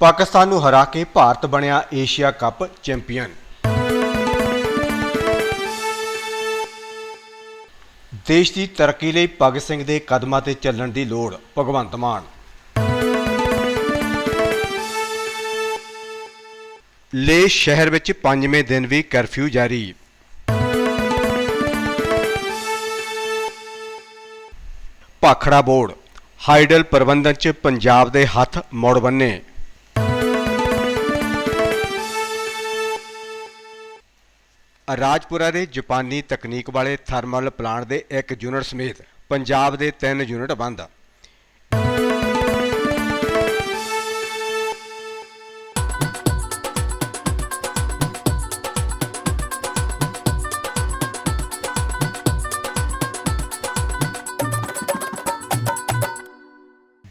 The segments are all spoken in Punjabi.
ਪਾਕਿਸਤਾਨ ਨੂੰ ਹਰਾ ਕੇ ਭਾਰਤ ਬਣਿਆ ਏਸ਼ੀਆ ਕੱਪ ਚੈਂਪੀਅਨ। ਦੇਸ਼ ਦੀ ਤਰੱਕੀ ਲਈ ਭਗਤ ਸਿੰਘ ਦੇ ਕਦਮਾਂ ਤੇ ਚੱਲਣ ਦੀ ਲੋੜ, ਭਗਵੰਤ ਮਾਨ। ਲੇ ਸ਼ਹਿਰ ਵਿੱਚ ਪੰਜਵੇਂ ਦਿਨ ਵੀ ਕਰਫਿਊ ਜਾਰੀ। ਭਾਖੜਾ ਬੋਰਡ, ਹਾਈਡਲ ਪ੍ਰਬੰਧਨ ਚ ਪੰਜਾਬ ਦੇ ਹੱਥ ਮੁੜ ਬੰਨੇ। ਰਾਜਪੁਰਾ ਦੇ ਜਾਪਾਨੀ ਤਕਨੀਕ ਵਾਲੇ ਥਰਮਲ ਪਲਾਂਟ ਦੇ ਇੱਕ ਯੂਨਿਟ ਸਮੇਤ ਪੰਜਾਬ ਦੇ ਤਿੰਨ ਯੂਨਿਟ ਬੰਦ।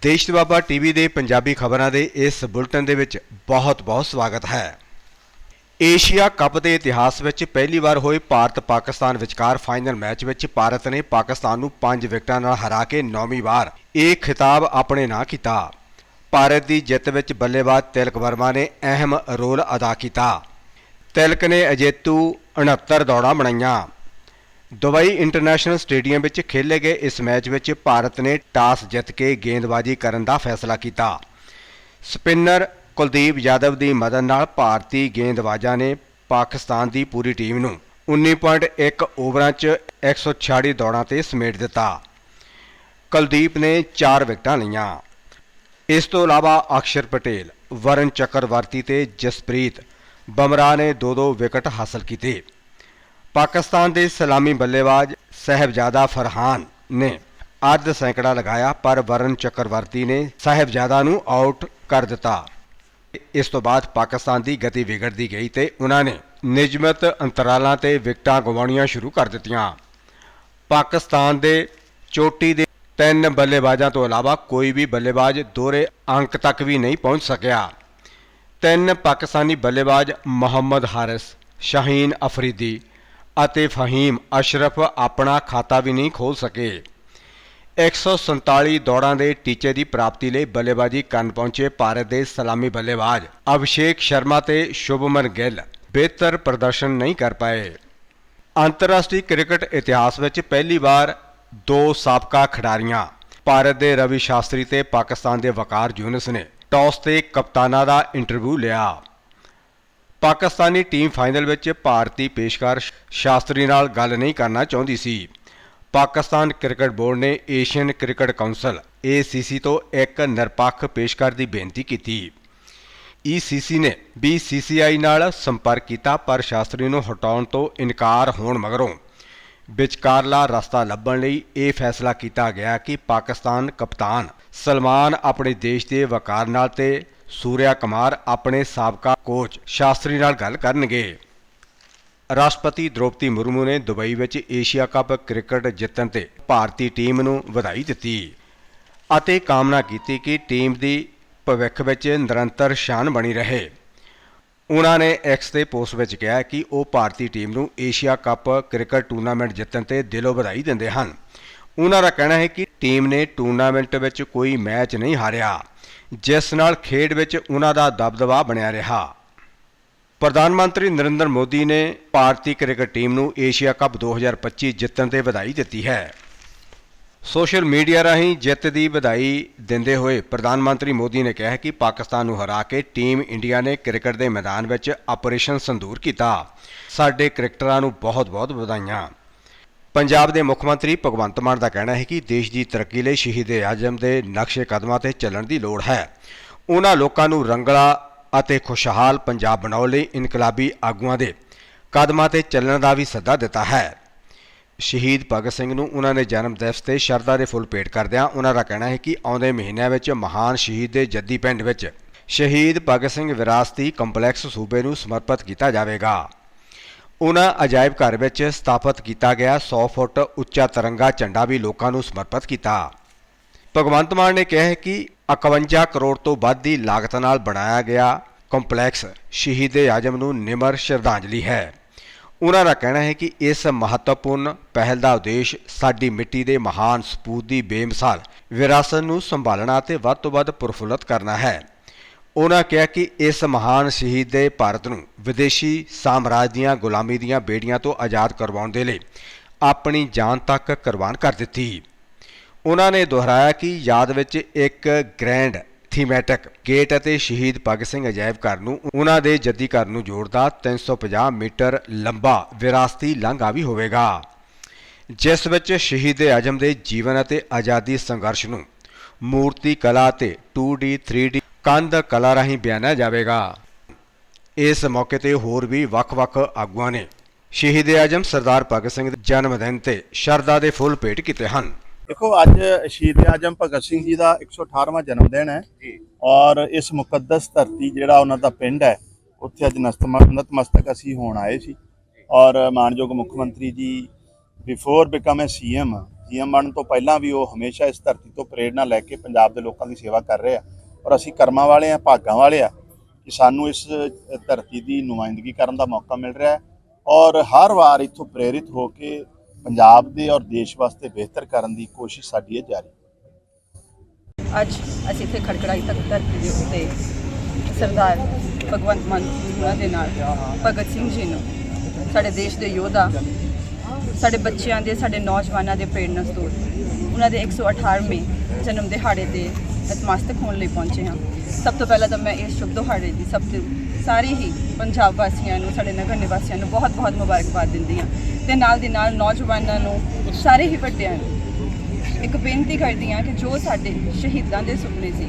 ਦੇਸ਼ ਦੇ ਬਾਬਾ ਟੀਵੀ ਦੇ ਪੰਜਾਬੀ ਖਬਰਾਂ ਦੇ ਇਸ ਬੁਲਟਨ ਦੇ ਵਿੱਚ ਬਹੁਤ-ਬਹੁਤ ਸਵਾਗਤ ਹੈ। ਏਸ਼ੀਆ ਕੱਪ ਦੇ ਇਤਿਹਾਸ ਵਿੱਚ ਪਹਿਲੀ ਵਾਰ ਹੋਏ ਭਾਰਤ ਪਾਕਿਸਤਾਨ ਵਿਚਕਾਰ ਫਾਈਨਲ ਮੈਚ ਵਿੱਚ ਭਾਰਤ ਨੇ ਪਾਕਿਸਤਾਨ ਨੂੰ 5 ਵਿਕਟਾਂ ਨਾਲ ਹਰਾ ਕੇ ਨੌਵੀਂ ਵਾਰ ਇਹ ਖਿਤਾਬ ਆਪਣੇ ਨਾਂ ਕੀਤਾ। ਭਾਰਤ ਦੀ ਜਿੱਤ ਵਿੱਚ ਬੱਲੇਬਾਜ਼ ਤਿਲਕ ਵਰਮਾ ਨੇ ਅਹਿਮ ਰੋਲ ਅਦਾ ਕੀਤਾ। ਤਿਲਕ ਨੇ ਅਜੇਤੂ 69 ਦੌੜਾਂ ਬਣਾਈਆਂ। ਦੁਬਈ ਇੰਟਰਨੈਸ਼ਨਲ ਸਟੇਡੀਅਮ ਵਿੱਚ ਖੇਲੇ ਗਏ ਇਸ ਮੈਚ ਵਿੱਚ ਭਾਰਤ ਨੇ ਟਾਸ ਜਿੱਤ ਕੇ ਗੇਂਦਬਾਜ਼ੀ ਕਰਨ ਦਾ ਫੈਸਲਾ ਕੀਤਾ। ਸਪਿਨਰ ਕੁਲਦੀਪ ਯਾਦਵ ਦੀ ਮਦਦ ਨਾਲ ਭਾਰਤੀ ਗੇਂਦਬਾਜ਼ਾਂ ਨੇ ਪਾਕਿਸਤਾਨ ਦੀ ਪੂਰੀ ਟੀਮ ਨੂੰ 19.1 ਓਵਰਾਂ 'ਚ 146 ਦੌੜਾਂ ਤੇ ਸਮੇਟ ਦਿੱਤਾ। ਕੁਲਦੀਪ ਨੇ 4 ਵਿਕਟਾਂ ਲਈਆਂ। ਇਸ ਤੋਂ ਇਲਾਵਾ ਅਕਸ਼ਰ ਪਟੇਲ, ਵਰਨ ਚੱਕਰਵਰਤੀ ਤੇ ਜਸਪ੍ਰੀਤ ਬਮਰਾਹ ਨੇ ਦੋ ਦੋ ਵਿਕਟ ਹਾਸਲ ਕੀਤੇ। ਪਾਕਿਸਤਾਨ ਦੇ ਸਲਾਮੀ ਬੱਲੇਬਾਜ਼ ਸਹਿਬਜ਼ਾਦਾ ਫਰਹਾਨ ਨੇ ਅੱਧ ਸੈਂਕੜਾ ਲਗਾਇਆ, ਪਰ ਵਰਨ ਚੱਕਰਵਰਤੀ ਨੇ ਸਹਿਬਜ਼ਾਦਾ ਨੂੰ ਆਊਟ ਕਰ ਦਿੱਤਾ। ਇਸ ਤੋਂ ਬਾਅਦ ਪਾਕਿਸਤਾਨ ਦੀ ਗਤੀ ਵਿਗੜਦੀ ਗਈ ਤੇ ਉਹਨਾਂ ਨੇ ਨਿਯਮਤ ਅੰਤਰਾਲਾਂ ਤੇ ਵਿਕਟਾਂ ਗਵਾਉਣੀਆਂ ਸ਼ੁਰੂ ਕਰ ਦਿੱਤੀਆਂ। ਪਾਕਿਸਤਾਨ ਦੇ ਚੋਟੀ ਦੇ ਤਿੰਨ ਬੱਲੇਬਾਜ਼ਾਂ ਤੋਂ ਇਲਾਵਾ ਕੋਈ ਵੀ ਬੱਲੇਬਾਜ਼ ਦੋਹਰੇ ਅੰਕ ਤੱਕ ਵੀ ਨਹੀਂ ਪਹੁੰਚ ਸਕਿਆ। ਤਿੰਨ ਪਾਕਿਸਤਾਨੀ ਬੱਲੇਬਾਜ਼ ਮੁਹੰਮਦ ਹਾਰਿਸ, ਸ਼ਾਹੀਨ ਅਫਰੀਦੀ ਅਤੇ ਫਹੀਮ ਅਸ਼ਰਫ ਆਪਣਾ ਖਾਤਾ ਵੀ ਨਹੀਂ ਖੋਲ ਸਕੇ। 147 ਦੌੜਾਂ ਦੇ ਟੀਚੇ ਦੀ ਪ੍ਰਾਪਤੀ ਲਈ ਬੱਲੇਬਾਜ਼ੀ ਕਰਨ ਪਹੁੰਚੇ ਭਾਰਤ ਦੇ ਸਲਾਮੀ ਬੱਲੇਬਾਜ਼ ਅਭਿਸ਼ੇਕ ਸ਼ਰਮਾ ਤੇ ਸ਼ੁਭਮਨ ਗਿੱਲ। ਬਿਹਤਰ ਪ੍ਰਦਰਸ਼ਨ ਨਹੀਂ ਕਰ ਪਾਏ। ਅੰਤਰਰਾਸ਼ਟਰੀ ਕ੍ਰਿਕਟ ਇਤਿਹਾਸ ਵਿੱਚ ਪਹਿਲੀ ਵਾਰ ਦੋ ਸਾਬਕਾ ਖਿਡਾਰੀਆਂ, ਭਾਰਤ ਦੇ ਰਵੀ ਸ਼ਾਸਤਰੀ ਤੇ ਪਾਕਿਸਤਾਨ ਦੇ ਵਕਾਰ ਯੂਨਸ ਨੇ ਟਾਸ ਤੇ ਕਪਤਾਨਾਂ ਦਾ ਇੰਟਰਵਿਊ ਲਿਆ। ਪਾਕਿਸਤਾਨੀ ਟੀਮ ਫਾਈਨਲ ਵਿੱਚ ਭਾਰਤੀ ਪੇਸ਼ਕਾਰ ਸ਼ਾਸਤਰੀ ਨਾਲ ਗੱਲ ਨਹੀਂ ਕਰਨਾ ਚਾਹੁੰਦੀ ਸੀ। ਪਾਕਿਸਤਾਨ ਕ੍ਰਿਕਟ ਬੋਰਡ ਨੇ ਏਸ਼ੀਅਨ ਕ੍ਰਿਕਟ ਕਾਉਂਸਲ ACC ਤੋਂ ਇੱਕ ਨਿਰਪੱਖ ਪੇਸ਼ਕਾਰ ਦੀ ਬੇਨਤੀ ਕੀਤੀ। ECC ਨੇ BCCI ਨਾਲ ਸੰਪਰਕ ਕੀਤਾ, ਪਰ ਸ਼ਾਸਤਰੀ ਨੂੰ ਹਟਾਉਣ ਤੋਂ ਇਨਕਾਰ ਹੋਣ ਮਗਰੋਂ ਵਿਚਕਾਰਲਾ ਰਸਤਾ ਲੱਭਣ ਲਈ ਇਹ ਫੈਸਲਾ ਕੀਤਾ ਗਿਆ ਕਿ ਪਾਕਿਸਤਾਨ ਕਪਤਾਨ ਸਲਮਾਨ ਆਪਣੇ ਦੇਸ਼ ਦੇ ਵਕਾਰ ਨਾਲ ਤੇ ਸੂਰਿਆ ਕੁਮਾਰ ਆਪਣੇ ਸਾਬਕਾ ਕੋਚ ਸ਼ਾਸਤਰੀ ਨਾਲ ਗੱਲ ਕਰਨਗੇ। ਰਾਸ਼ਟਰਪਤੀ ਦ੍ਰੋਪਦੀ ਮੁਰਮੂ ਨੇ ਦੁਬਈ ਵਿੱਚ ਏਸ਼ੀਆ ਕੱਪ ਕ੍ਰਿਕਟ ਜਿੱਤਣ ਤੇ ਭਾਰਤੀ ਟੀਮ ਨੂੰ ਵਧਾਈ ਦਿੱਤੀ ਅਤੇ ਕਾਮਨਾ ਕੀਤੀ ਕਿ ਟੀਮ ਦੀ ਭਵਿੱਖ ਵਿੱਚ ਨਿਰੰਤਰ ਸ਼ਾਨ ਬਣੀ ਰਹੇ। ਉਹਨਾਂ ਨੇ ਐਕਸ ਤੇ ਪੋਸਟ ਵਿੱਚ ਕਿਹਾ ਕਿ ਉਹ ਭਾਰਤੀ ਟੀਮ ਨੂੰ ਏਸ਼ੀਆ ਕੱਪ ਕ੍ਰਿਕਟ ਟੂਰਨਾਮੈਂਟ ਜਿੱਤਣ ਤੇ ਦਿਲੋਂ ਵਧਾਈ ਦਿੰਦੇ ਹਨ। ਉਹਨਾਂ ਦਾ ਕਹਿਣਾ ਹੈ ਕਿ ਟੀਮ ਨੇ ਟੂਰਨਾਮੈਂਟ ਵਿੱਚ ਕੋਈ ਮੈਚ ਨਹੀਂ ਹਾਰਿਆ, ਜਿਸ ਨਾਲ ਖੇਡ ਵਿੱਚ ਉਹਨਾਂ ਦਾ ਦਬਦਬਾ ਬਣਿਆ ਰਿਹਾ। ਪ੍ਰਧਾਨ ਮੰਤਰੀ ਨਰਿੰਦਰ ਮੋਦੀ ਨੇ ਭਾਰਤੀ ਕ੍ਰਿਕਟ ਟੀਮ ਨੂੰ ਏਸ਼ੀਆ ਕੱਪ 2025 ਜਿੱਤਣ ਤੇ ਵਧਾਈ ਦਿੱਤੀ ਹੈ। ਸੋਸ਼ਲ ਮੀਡੀਆ ਰਾਹੀਂ ਜਿੱਤ ਦੀ ਵਧਾਈ ਦਿੰਦੇ ਹੋਏ ਪ੍ਰਧਾਨ ਮੰਤਰੀ ਮੋਦੀ ਨੇ ਕਿਹਾ ਕਿ ਪਾਕਿਸਤਾਨ ਨੂੰ ਹਰਾ ਕੇ ਟੀਮ ਇੰਡੀਆ ਨੇ ਕ੍ਰਿਕਟ ਦੇ ਮੈਦਾਨ ਵਿੱਚ ਆਪਰੇਸ਼ਨ ਸੰਦੂਰ ਕੀਤਾ। ਸਾਡੇ ਕ੍ਰਿਕਟਰਾਂ ਨੂੰ ਬਹੁਤ-ਬਹੁਤ ਵਧਾਈਆਂ। ਪੰਜਾਬ ਦੇ ਮੁੱਖ ਮੰਤਰੀ ਭਗਵੰਤ ਮਾਨ ਦਾ ਕਹਿਣਾ ਹੈ ਕਿ ਦੇਸ਼ ਦੀ ਤਰੱਕੀ ਲਈ ਸ਼ਹੀਦ ਆਜ਼ਮ ਦੇ ਨਕਸ਼ੇ ਕਦਮਾਂ ਤੇ ਚੱਲਣ ਦੀ ਲੋੜ ਹੈ। ਉਹਨਾਂ ਲੋਕਾਂ ਨੂੰ ਰੰਗਲਾ ਅਤੇ ਖੁਸ਼ਹਾਲ ਪੰਜਾਬ ਬਣਾਉਣ ਲਈ ਇਨਕਲਾਬੀ ਆਗੂਆਂ ਦੇ ਕਦਮਾਂ ਤੇ ਚੱਲਣ ਦਾ ਵੀ ਸੱਦਾ ਦਿੱਤਾ ਹੈ। ਸ਼ਹੀਦ ਭਗਤ ਸਿੰਘ ਨੂੰ ਉਹਨਾਂ ਦੇ ਜਨਮ ਦਿਵਸ ਤੇ ਸ਼ਰਧਾ ਦੇ ਫੁੱਲ ਭੇਟ ਕਰਦਿਆਂ ਉਹਨਾਂ ਦਾ ਕਹਿਣਾ ਹੈ ਕਿ ਆਉਂਦੇ ਮਹੀਨਿਆਂ ਵਿੱਚ ਮਹਾਨ ਸ਼ਹੀਦ ਦੇ ਜੱਦੀ ਪਿੰਡ ਵਿੱਚ ਸ਼ਹੀਦ ਭਗਤ ਸਿੰਘ ਵਿਰਾਸਤੀ ਕੰਪਲੈਕਸ ਸੂਬੇ ਨੂੰ ਸਮਰਪਿਤ ਕੀਤਾ ਜਾਵੇਗਾ। ਉਹਨਾਂ ਅਜਾਇਬ ਘਰ ਵਿੱਚ ਸਥਾਪਿਤ ਕੀਤਾ ਗਿਆ 100 ਫੁੱਟ ਉੱਚਾ ਤਿਰੰਗਾ ਝੰਡਾ ਵੀ ਲੋਕਾਂ ਨੂੰ ਸਮਰਪਿਤ ਕੀਤਾ। ਭਗਵੰਤ ਮਾਨ ਨੇ ਕਿਹਾ ਹੈ ਕਿ 51 ਕਰੋੜ ਤੋਂ ਵੱਧ ਦੀ ਲਾਗਤ ਨਾਲ ਬਣਾਇਆ ਗਿਆ ਕੰਪਲੈਕਸ ਸ਼ਹੀਦ ਆਜਮ ਨੂੰ ਨਿਮਰ ਸ਼ਰਧਾਂਜਲੀ ਹੈ। ਉਹਨਾਂ ਦਾ ਕਹਿਣਾ ਹੈ ਕਿ ਇਸ ਮਹੱਤਵਪੂਰਨ ਪਹਿਲ ਦਾ ਉਦੇਸ਼ ਸਾਡੀ ਮਿੱਟੀ ਦੇ ਮਹਾਨ ਸਪੂਤ ਦੀ ਬੇਮਿਸਾਲ ਵਿਰਾਸਤ ਨੂੰ ਸੰਭਾਲਣਾ ਅਤੇ ਵੱਧ ਤੋਂ ਵੱਧ ਪ੍ਰਫੁੱਲਤ ਕਰਨਾ ਹੈ। ਉਹਨਾਂ ਕਿਹਾ ਕਿ ਇਸ ਮਹਾਨ ਸ਼ਹੀਦ ਦੇ ਭਾਰਤ ਨੂੰ ਵਿਦੇਸ਼ੀ ਸਾਮਰਾਜ ਦੀਆਂ ਗੁਲਾਮੀ ਦੀਆਂ ਬੇੜੀਆਂ ਤੋਂ ਆਜ਼ਾਦ ਕਰਵਾਉਣ ਦੇ ਲਈ ਆਪਣੀ ਜਾਨ ਤੱਕ ਕੁਰਬਾਨ ਕਰ ਦਿੱਤੀ। ਉਹਨਾਂ ਨੇ ਦੁਹਰਾਇਆ ਕਿ ਯਾਦ ਵਿੱਚ ਇੱਕ ਗ੍ਰੈਂਡ, ਥੀਮੈਟਿਕ ਗੇਟ ਅਤੇ ਸ਼ਹੀਦ ਭਗਤ ਸਿੰਘ ਅਜਾਇਬ ਘਰ ਨੂੰ, ਉਹਨਾਂ ਦੇ ਜੱਦੀ ਘਰ ਨੂੰ ਜੋੜਦਾ 350 ਮੀਟਰ ਲੰਬਾ ਵਿਰਾਸਤੀ ਲਾਂਘਾ ਵੀ ਹੋਵੇਗਾ। ਜਿਸ ਵਿੱਚ ਸ਼ਹੀਦ ਆਜਮ ਦੇ ਜੀਵਨ ਅਤੇ ਆਜ਼ਾਦੀ ਸੰਘਰਸ਼ ਨੂੰ ਮੂਰਤੀ ਕਲਾ ਅਤੇ 2D 3D ਕੰਧ ਕਲਾ ਰਾਹੀਂ ਬਿਆਨਿਆ ਜਾਵੇਗਾ। ਇਸ ਮੌਕੇ ਤੇ ਹੋਰ ਵੀ ਵੱਖ-ਵੱਖ ਆਗੂਆਂ ਨੇ ਸ਼ਹੀਦ ਆਜਮ ਸਰਦਾਰ ਭਗਤ ਸਿੰਘ ਦੇ ਜਨਮ ਦਿਨ ਤੇ ਸ਼ਰਧਾ ਦੇ ਫੁੱਲ ਭੇਟ ਕੀਤੇ ਹਨ। ਦੇਖੋ ਅੱਜ ਸ਼ਹੀਦ ਆਜਮ ਭਗਤ ਸਿੰਘ ਜੀ ਦਾ 118ਵਾਂ ਜਨਮ ਦਿਨ ਹੈ ਔਰ ਇਸ ਮੁਕੱਦਸ ਧਰਤੀ ਜਿਹੜਾ ਉਹਨਾਂ ਦਾ ਪਿੰਡ ਹੈ ਉੱਥੇ ਅੱਜ ਨਤਮਸਤਕ ਅਸੀਂ ਹੋਣ ਆਏ ਸੀ। ਔਰ ਮਾਨਯੋਗ ਮੁੱਖ ਮੰਤਰੀ ਜੀ before become a CM CM ਬਣਨ ਤੋਂ ਪਹਿਲਾਂ ਵੀ ਉਹ ਹਮੇਸ਼ਾ ਇਸ ਧਰਤੀ ਤੋਂ ਪ੍ਰੇਰਣਾ ਲੈ ਕੇ ਪੰਜਾਬ ਦੇ ਲੋਕਾਂ ਦੀ ਸੇਵਾ ਕਰ ਰਹੇ। ਆ ਔਰ ਅਸੀਂ ਕਰਮਾਂ ਵਾਲੇ ਆ ਭਾਗਾਂ ਵਾਲੇ ਆ ਕਿ ਸਾਨੂੰ ਇਸ ਧਰਤੀ ਦੀ ਨੁਮਾਇੰਦਗੀ ਕਰਨ ਦਾ ਮੌਕਾ ਮਿਲ ਰਿਹਾ ਹੈ। ਔਰ ਹਰ ਵਾਰ ਇੱਥੋਂ ਪ੍ਰੇਰਿਤ ਹੋ ਕੇ ਪੰਜਾਬ ਦੇ ਔਰ ਦੇਸ਼ ਵਾਸਤੇ ਬਿਹਤਰ ਕਰਨ ਦੀ ਕੋਸ਼ਿਸ਼ ਸਾਡੀ ਹੈ ਜਾਰੀ। ਅੱਜ ਅਸੀਂ ਇੱਥੇ ਖੜਕੜਾਈ ਤੱਕ ਧਰਤੀ ਦੇ ਉੱਤੇ ਸਰਦਾਰ ਭਗਵੰਤ ਮਾਨ ਜੀ ਦੇ ਨਾਲ ਭਗਤ ਸਿੰਘ ਜੀ ਨੂੰ ਸਾਡੇ ਦੇਸ਼ ਦੇ ਯੋਧਾ, ਸਾਡੇ ਬੱਚਿਆਂ ਦੇ, ਸਾਡੇ ਨੌਜਵਾਨਾਂ ਦੇ ਪ੍ਰੇਰਨਾ ਸਰੋਤ ਉਹਨਾਂ ਦੇ 118ਵੇਂ ਜਨਮ ਦਿਹਾੜੇ ਤੇ ਨਤਮਸਤਕ ਹੋਣ ਲਈ ਪਹੁੰਚੇ ਹਾਂ। ਸਭ ਤੋਂ ਪਹਿਲਾਂ ਤਾਂ ਮੈਂ ਇਸ ਸ਼ੁਭ ਦਿਹਾੜੇ ਦੀ ਸਭ ਤੋਂ ਸਾਰੇ ਹੀ ਪੰਜਾਬ ਵਾਸੀਆਂ ਨੂੰ, ਸਾਡੇ ਨਗਰ ਨਿਵਾਸੀਆਂ ਨੂੰ ਬਹੁਤ ਬਹੁਤ ਮੁਬਾਰਕਬਾਦ ਦਿੰਦੀ ਹਾਂ। ਤੇ ਨਾਲ ਦੀ ਨਾਲ ਨੌਜਵਾਨਾਂ ਨੂੰ ਸਾਰੇ ਹੀ ਵੱਡਿਆਂ ਨੂੰ ਇੱਕ ਬੇਨਤੀ ਕਰਦੀ ਹਾਂ ਕਿ ਜੋ ਸਾਡੇ ਸ਼ਹੀਦਾਂ ਦੇ ਸੁਪਨੇ ਸੀ,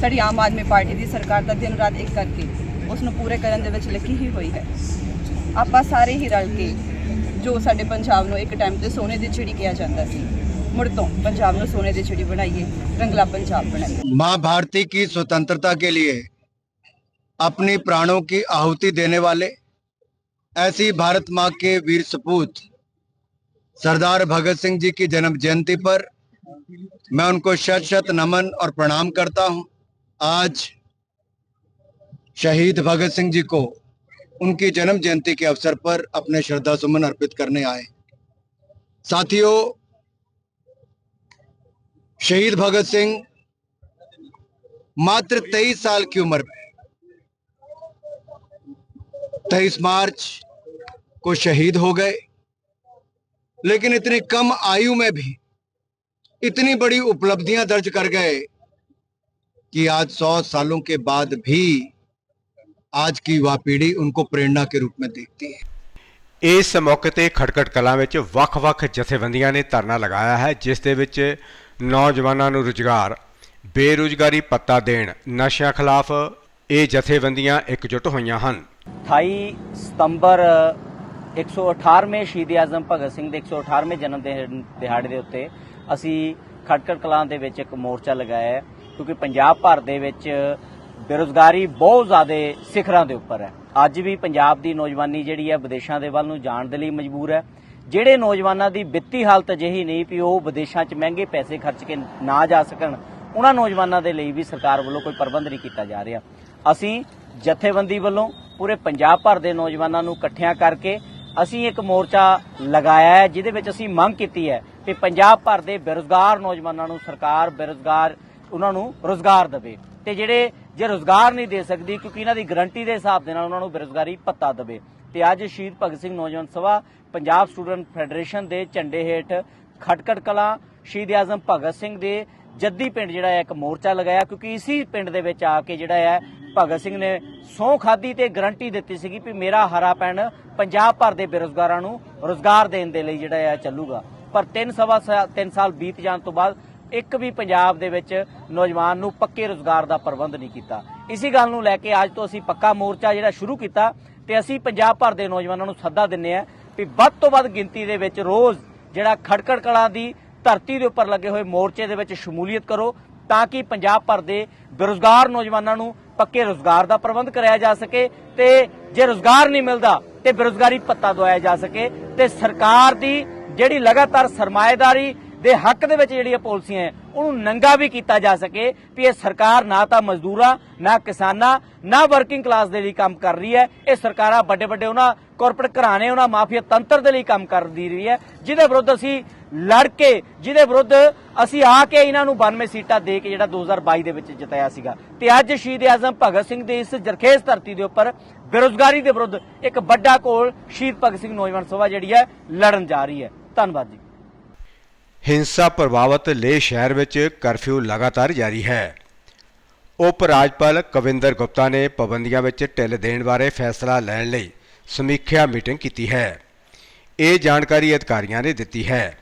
ਸਾਡੀ ਆਮ ਆਦਮੀ ਪਾਰਟੀ ਦੀ ਸਰਕਾਰ ਦਾ ਦਿਨ ਰਾਤ ਇੱਕ ਕਰਕੇ ਉਸ ਨੂੰ ਪੂਰੇ ਕਰਨ ਦੇ ਵਿੱਚ ਲੱਗੀ ਹੀ ਹੋਈ ਹੈ। ਆਪਾਂ ਸਾਰੇ ਹੀ ਰਲ ਕੇ ਜੋ ਸਾਡੇ ਪੰਜਾਬ ਨੂੰ ਇੱਕ ਟਾਈਮ ਤੇ ਸੋਨੇ ਦੀ ਚਿੜੀ ਕਿਹਾ ਜਾਂਦਾ ਸੀ, ਮੁੜ ਤੋਂ ਪੰਜਾਬ ਨੂੰ ਸੋਨੇ ਦੀ ਚਿੜੀ ਬਣਾਈਏ, ਰੰਗਲਾ ਪੰਜਾਬ ਬਣਾਈਏ। ਮਾਂ ਭਾਰਤੀ ਕੀ ਸੁਤੰਤਰਤਾ ਕੇ ਲਈ अपनी प्राणों की आहुति देने वाले, ऐसी भारत माँ के वीर सपूत, सरदार भगत सिंह जी की जन्म जयंती पर मैं उनको शत शत नमन और प्रणाम करता हूँ। आज शहीद भगत सिंह जी को उनकी जन्म जयंती के अवसर पर अपने श्रद्धा सुमन अर्पित करने आए। साथियों, शहीद भगत सिंह मात्र तेईस साल की उम्र में तेईस मार्च को शहीद हो गए लेकिन इतनी कम आयु में भी इतनी बड़ी उपलब्धियां दर्ज कर गए कि आज सौ सालों के बाद भी आज की युवा पीढ़ी उनको प्रेरणा के रूप में देखती है ਇਸ ਮੌਕੇ ਤੇ ਖਟਕਟ ਕਲਾਂ ਵਿੱਚ ਵੱਖ-ਵੱਖ ਜਥੇਬੰਦੀਆਂ ਨੇ ਧਰਨਾ ਲਗਾਇਆ ਹੈ ਜਿਸ ਦੇ ਵਿੱਚ ਨੌਜਵਾਨਾਂ ਨੂੰ ਰੁਜ਼ਗਾਰ ਬੇਰੁਜ਼ਗਾਰੀ ਪੱਤਾ ਦੇਣ ਨਸ਼ਿਆਂ ਖਿਲਾਫ ਇਹ ਜਥੇਬੰਦੀਆਂ ਇਕਜੁੱਟ ਹੋਈਆਂ ਹਨ 28 ਸਤੰਬਰ 118ਵੇਂ ਸ਼ਹੀਦ ਆਜ਼ਮ ਭਗਤ ਸਿੰਘ ਦੇ 118ਵੇਂ ਜਨਮ ਦਿਹਾੜੇ ਦੇ ਉੱਤੇ ਅਸੀਂ ਖਟਕੜ ਕਲਾਂ ਦੇ ਵਿੱਚ ਇੱਕ ਮੋਰਚਾ ਲਗਾਇਆ ਕਿਉਂਕਿ ਪੰਜਾਬ ਭਰ ਦੇ ਵਿੱਚ ਬੇਰੁਜ਼ਗਾਰੀ ਬਹੁਤ ਜ਼ਿਆਦਾ ਸਿਖਰਾਂ ਦੇ ਉੱਪਰ ਹੈ। ਅੱਜ ਵੀ ਪੰਜਾਬ ਦੀ ਨੌਜਵਾਨੀ ਜਿਹੜੀ ਹੈ ਵਿਦੇਸ਼ਾਂ ਦੇ ਵੱਲ ਨੂੰ ਜਾਣ ਦੇ ਲਈ ਮਜਬੂਰ ਹੈ। ਜਿਹੜੇ ਨੌਜਵਾਨਾਂ ਦੀ ਵਿੱਤੀ ਹਾਲਤ ਅਜਿਹੀ ਨਹੀਂ ਵੀ ਉਹ ਵਿਦੇਸ਼ਾਂ 'ਚ ਮਹਿੰਗੇ ਪੈਸੇ ਖਰਚ ਕੇ ਨਾ ਜਾ ਸਕਣ, ਉਹਨਾਂ ਨੌਜਵਾਨਾਂ ਦੇ ਲਈ ਵੀ ਸਰਕਾਰ ਵੱਲੋਂ ਕੋਈ ਪ੍ਰਬੰਧ ਨਹੀਂ ਕੀਤਾ ਜਾ ਰਿਹਾ। ਅਸੀਂ ਜਥੇਬੰਦੀ ਵੱਲੋਂ ਪੂਰੇ ਪੰਜਾਬ ਭਰ ਦੇ ਨੌਜਵਾਨਾਂ ਨੂੰ ਇਕੱਠਿਆਂ ਕਰਕੇ ਅਸੀਂ ਇੱਕ ਮੋਰਚਾ ਲਗਾਇਆ ਹੈ, ਜਿਹਦੇ ਵਿੱਚ ਅਸੀਂ ਮੰਗ ਕੀਤੀ ਹੈ ਕਿ ਪੰਜਾਬ ਭਰ ਦੇ ਬੇਰੁਜ਼ਗਾਰ ਨੌਜਵਾਨਾਂ ਨੂੰ ਸਰਕਾਰ ਬੇਰੁਜ਼ਗਾਰ, ਉਹਨਾਂ ਨੂੰ ਰੋਜ਼ਗਾਰ ਦੇਵੇ ਤੇ ਜਿਹੜੇ ਜੇ ਰੋਜ਼ਗਾਰ ਨਹੀਂ ਦੇ ਸਕਦੀ ਕਿਉਂਕਿ ਇਹਨਾਂ ਦੀ ਗਰੰਟੀ ਦੇ ਹਿਸਾਬ ਦੇ ਨਾਲ ਉਹਨਾਂ ਨੂੰ ਬੇਰੁਜ਼ਗਾਰੀ ਭੱਤਾ ਦੇਵੇ। ਤੇ ਅੱਜ ਸ਼ਹੀਦ ਭਗਤ ਸਿੰਘ ਨੌਜਵਾਨ ਸਭਾ ਪੰਜਾਬ ਸਟੂਡੈਂਟ ਫੈਡਰੇਸ਼ਨ ਦੇ ਝੰਡੇ ਹੇਠ ਖਟਕੜ ਕਲਾਂ, ਸ਼ਹੀਦ ਆਜ਼ਮ ਭਗਤ ਸਿੰਘ ਦੇ ਜੱਦੀ ਪਿੰਡ ਜਿਹੜਾ ਹੈ, ਇੱਕ ਮੋਰਚਾ ਲਗਾਇਆ, ਕਿਉਂਕਿ ਇਸੀ ਪਿੰਡ ਦੇ ਵਿੱਚ ਆ ਕੇ ਜਿਹੜਾ ਹੈ, ਭਗਤ ਸਿੰਘ ਨੇ ਸਹੁੰ ਖਾਦੀ ਤੇ ਗਰੰਟੀ ਦਿੱਤੀ ਸੀਗੀ ਕਿ ਮੇਰਾ ਹਰਾ ਪੈਣ ਪੰਜਾਬ ਭਰ ਦੇ ਬੇਰੁਜ਼ਗਾਰਾਂ ਨੂੰ ਰੋਜ਼ਗਾਰ ਦੇਣ ਦੇ ਲਈ ਜਿਹੜਾ ਹੈ, ਚੱਲੂਗਾ। ਪਰ 3 ਸਵਾ 3 ਸਾਲ ਬੀਤ ਜਾਣ ਤੋਂ ਬਾਅਦ ਇੱਕ ਵੀ ਪੰਜਾਬ ਦੇ ਵਿੱਚ ਨੌਜਵਾਨ ਨੂੰ ਪੱਕੇ ਰੋਜ਼ਗਾਰ ਦਾ ਪ੍ਰਬੰਧ ਨਹੀਂ ਕੀਤਾ। ਇਸੇ ਗੱਲ ਨੂੰ ਲੈ ਕੇ ਅੱਜ ਤੋਂ ਅਸੀਂ ਪੱਕਾ ਮੋਰਚਾ ਜਿਹੜਾ ਸ਼ੁਰੂ ਕੀਤਾ ਤੇ ਅਸੀਂ ਪੰਜਾਬ ਭਰ ਦੇ ਨੌਜਵਾਨਾਂ ਨੂੰ ਸੱਦਾ ਦਿੰਨੇ ਆ ਵੀ ਵੱਧ ਤੋਂ ਵੱਧ ਗਿਣਤੀ ਦੇ ਵਿੱਚ ਰੋਜ਼ ਜਿਹੜਾ ਖੜਕੜ ਕਲਾਂ ਦੀ ਧਰਤੀ ਦੇ ਉੱਪਰ ਲੱਗੇ ਹੋਏ ਮੋਰਚੇ ਦੇ ਵਿੱਚ ਸ਼ਮੂਲੀਅਤ ਕਰੋ ਤਾਂ ਕਿ ਪੰਜਾਬ ਭਰ ਦੇ ਬੇਰੁਜ਼ਗਾਰ ਨੌਜਵਾਨਾਂ ਨੂੰ ਪੱਕੇ ਰੋਜ਼ਗਾਰ ਦਾ ਪ੍ਰਬੰਧ ਕਰਾਇਆ ਜਾ ਸਕੇ ਤੇ ਜੇ ਰੋਜ਼ਗਾਰ ਨਹੀਂ ਮਿਲਦਾ ਤੇ ਬੇਰੁਜ਼ਗਾਰੀ ਪੱਤਾ ਦਵਾਇਆ ਜਾ ਸਕੇ ਤੇ ਸਰਕਾਰ ਦੀ ਜਿਹੜੀ ਲਗਾਤਾਰ ਸਰਮਾਏਦਾਰੀ ਦੇ ਹੱਕ ਦੇ ਵਿੱਚ ਜਿਹੜੀਆਂ ਪਾਲਿਸੀਆਂ ਉਹਨੂੰ ਨੰਗਾ ਵੀ ਕੀਤਾ ਜਾ ਸਕੇ ਵੀ ਇਹ ਸਰਕਾਰ ਨਾ ਤਾਂ ਮਜ਼ਦੂਰਾਂ, ਨਾ ਕਿਸਾਨਾਂ, ਨਾ ਵਰਕਿੰਗ ਕਲਾਸ ਦੇ ਲਈ ਕੰਮ ਕਰ ਰਹੀ ਹੈ। ਇਹ ਸਰਕਾਰਾਂ ਵੱਡੇ ਵੱਡੇ ਉਹਨਾਂ ਕਾਰਪੋਰੇਟ ਘਰਾਣੇ, ਉਹਨਾਂ ਮਾਫੀਆ ਤੰਤਰ ਦੇ ਲਈ ਕੰਮ ਕਰਦੀ ਰਹੀ ਹੈ। ਜਿਹਦੇ ਵਿਰੁੱਧ ਅਸੀਂ ਲੜ ਕੇ, ਜਿਹਦੇ ਵਿਰੁੱਧ ਅਸੀਂ ਆ ਕੇ ਇਹਨਾਂ ਨੂੰ 92 ਸੀਟਾਂ ਦੇ ਕੇ ਜਿਹੜਾ 2022 ਦੇ ਵਿੱਚ ਜਿਤਾਇਆ ਸੀਗਾ। ਤੇ ਅੱਜ ਸ਼ਹੀਦ ਆਜ਼ਮ ਭਗਤ ਸਿੰਘ ਦੇ ਇਸ ਜਰਖੇਜ਼ ਧਰਤੀ ਦੇ ਉੱਪਰ ਬੇਰੁਜ਼ਗਾਰੀ ਦੇ ਵਿਰੁੱਧ ਇੱਕ ਵੱਡਾ ਕੋਲ ਸ਼ਹੀਦ ਭਗਤ ਸਿੰਘ ਨੌਜਵਾਨ ਸਭਾ ਜਿਹੜੀ ਹੈ, ਲੜਨ ਜਾ ਰਹੀ ਹੈ। ਧੰਨਵਾਦ ਜੀ। ਹਿੰਸਾ ਪ੍ਰਭਾਵਿਤ ਲੇਹ ਸ਼ਹਿਰ ਵਿੱਚ ਕਰਫਿਊ ਲਗਾਤਾਰ ਜਾਰੀ ਹੈ। ਉਪ ਰਾਜਪਾਲ ਕਵਿੰਦਰ ਗੁਪਤਾ ਨੇ ਪਾਬੰਦੀਆਂ ਵਿੱਚ ਢਿੱਲ ਦੇਣ ਬਾਰੇ ਫੈਸਲਾ ਲੈਣ ਲਈ ਸਮੀਖਿਆ ਮੀਟਿੰਗ ਕੀਤੀ ਹੈ। ਇਹ ਜਾਣਕਾਰੀ ਅਧਿਕਾਰੀਆਂ ਨੇ ਦਿੱਤੀ ਹੈ।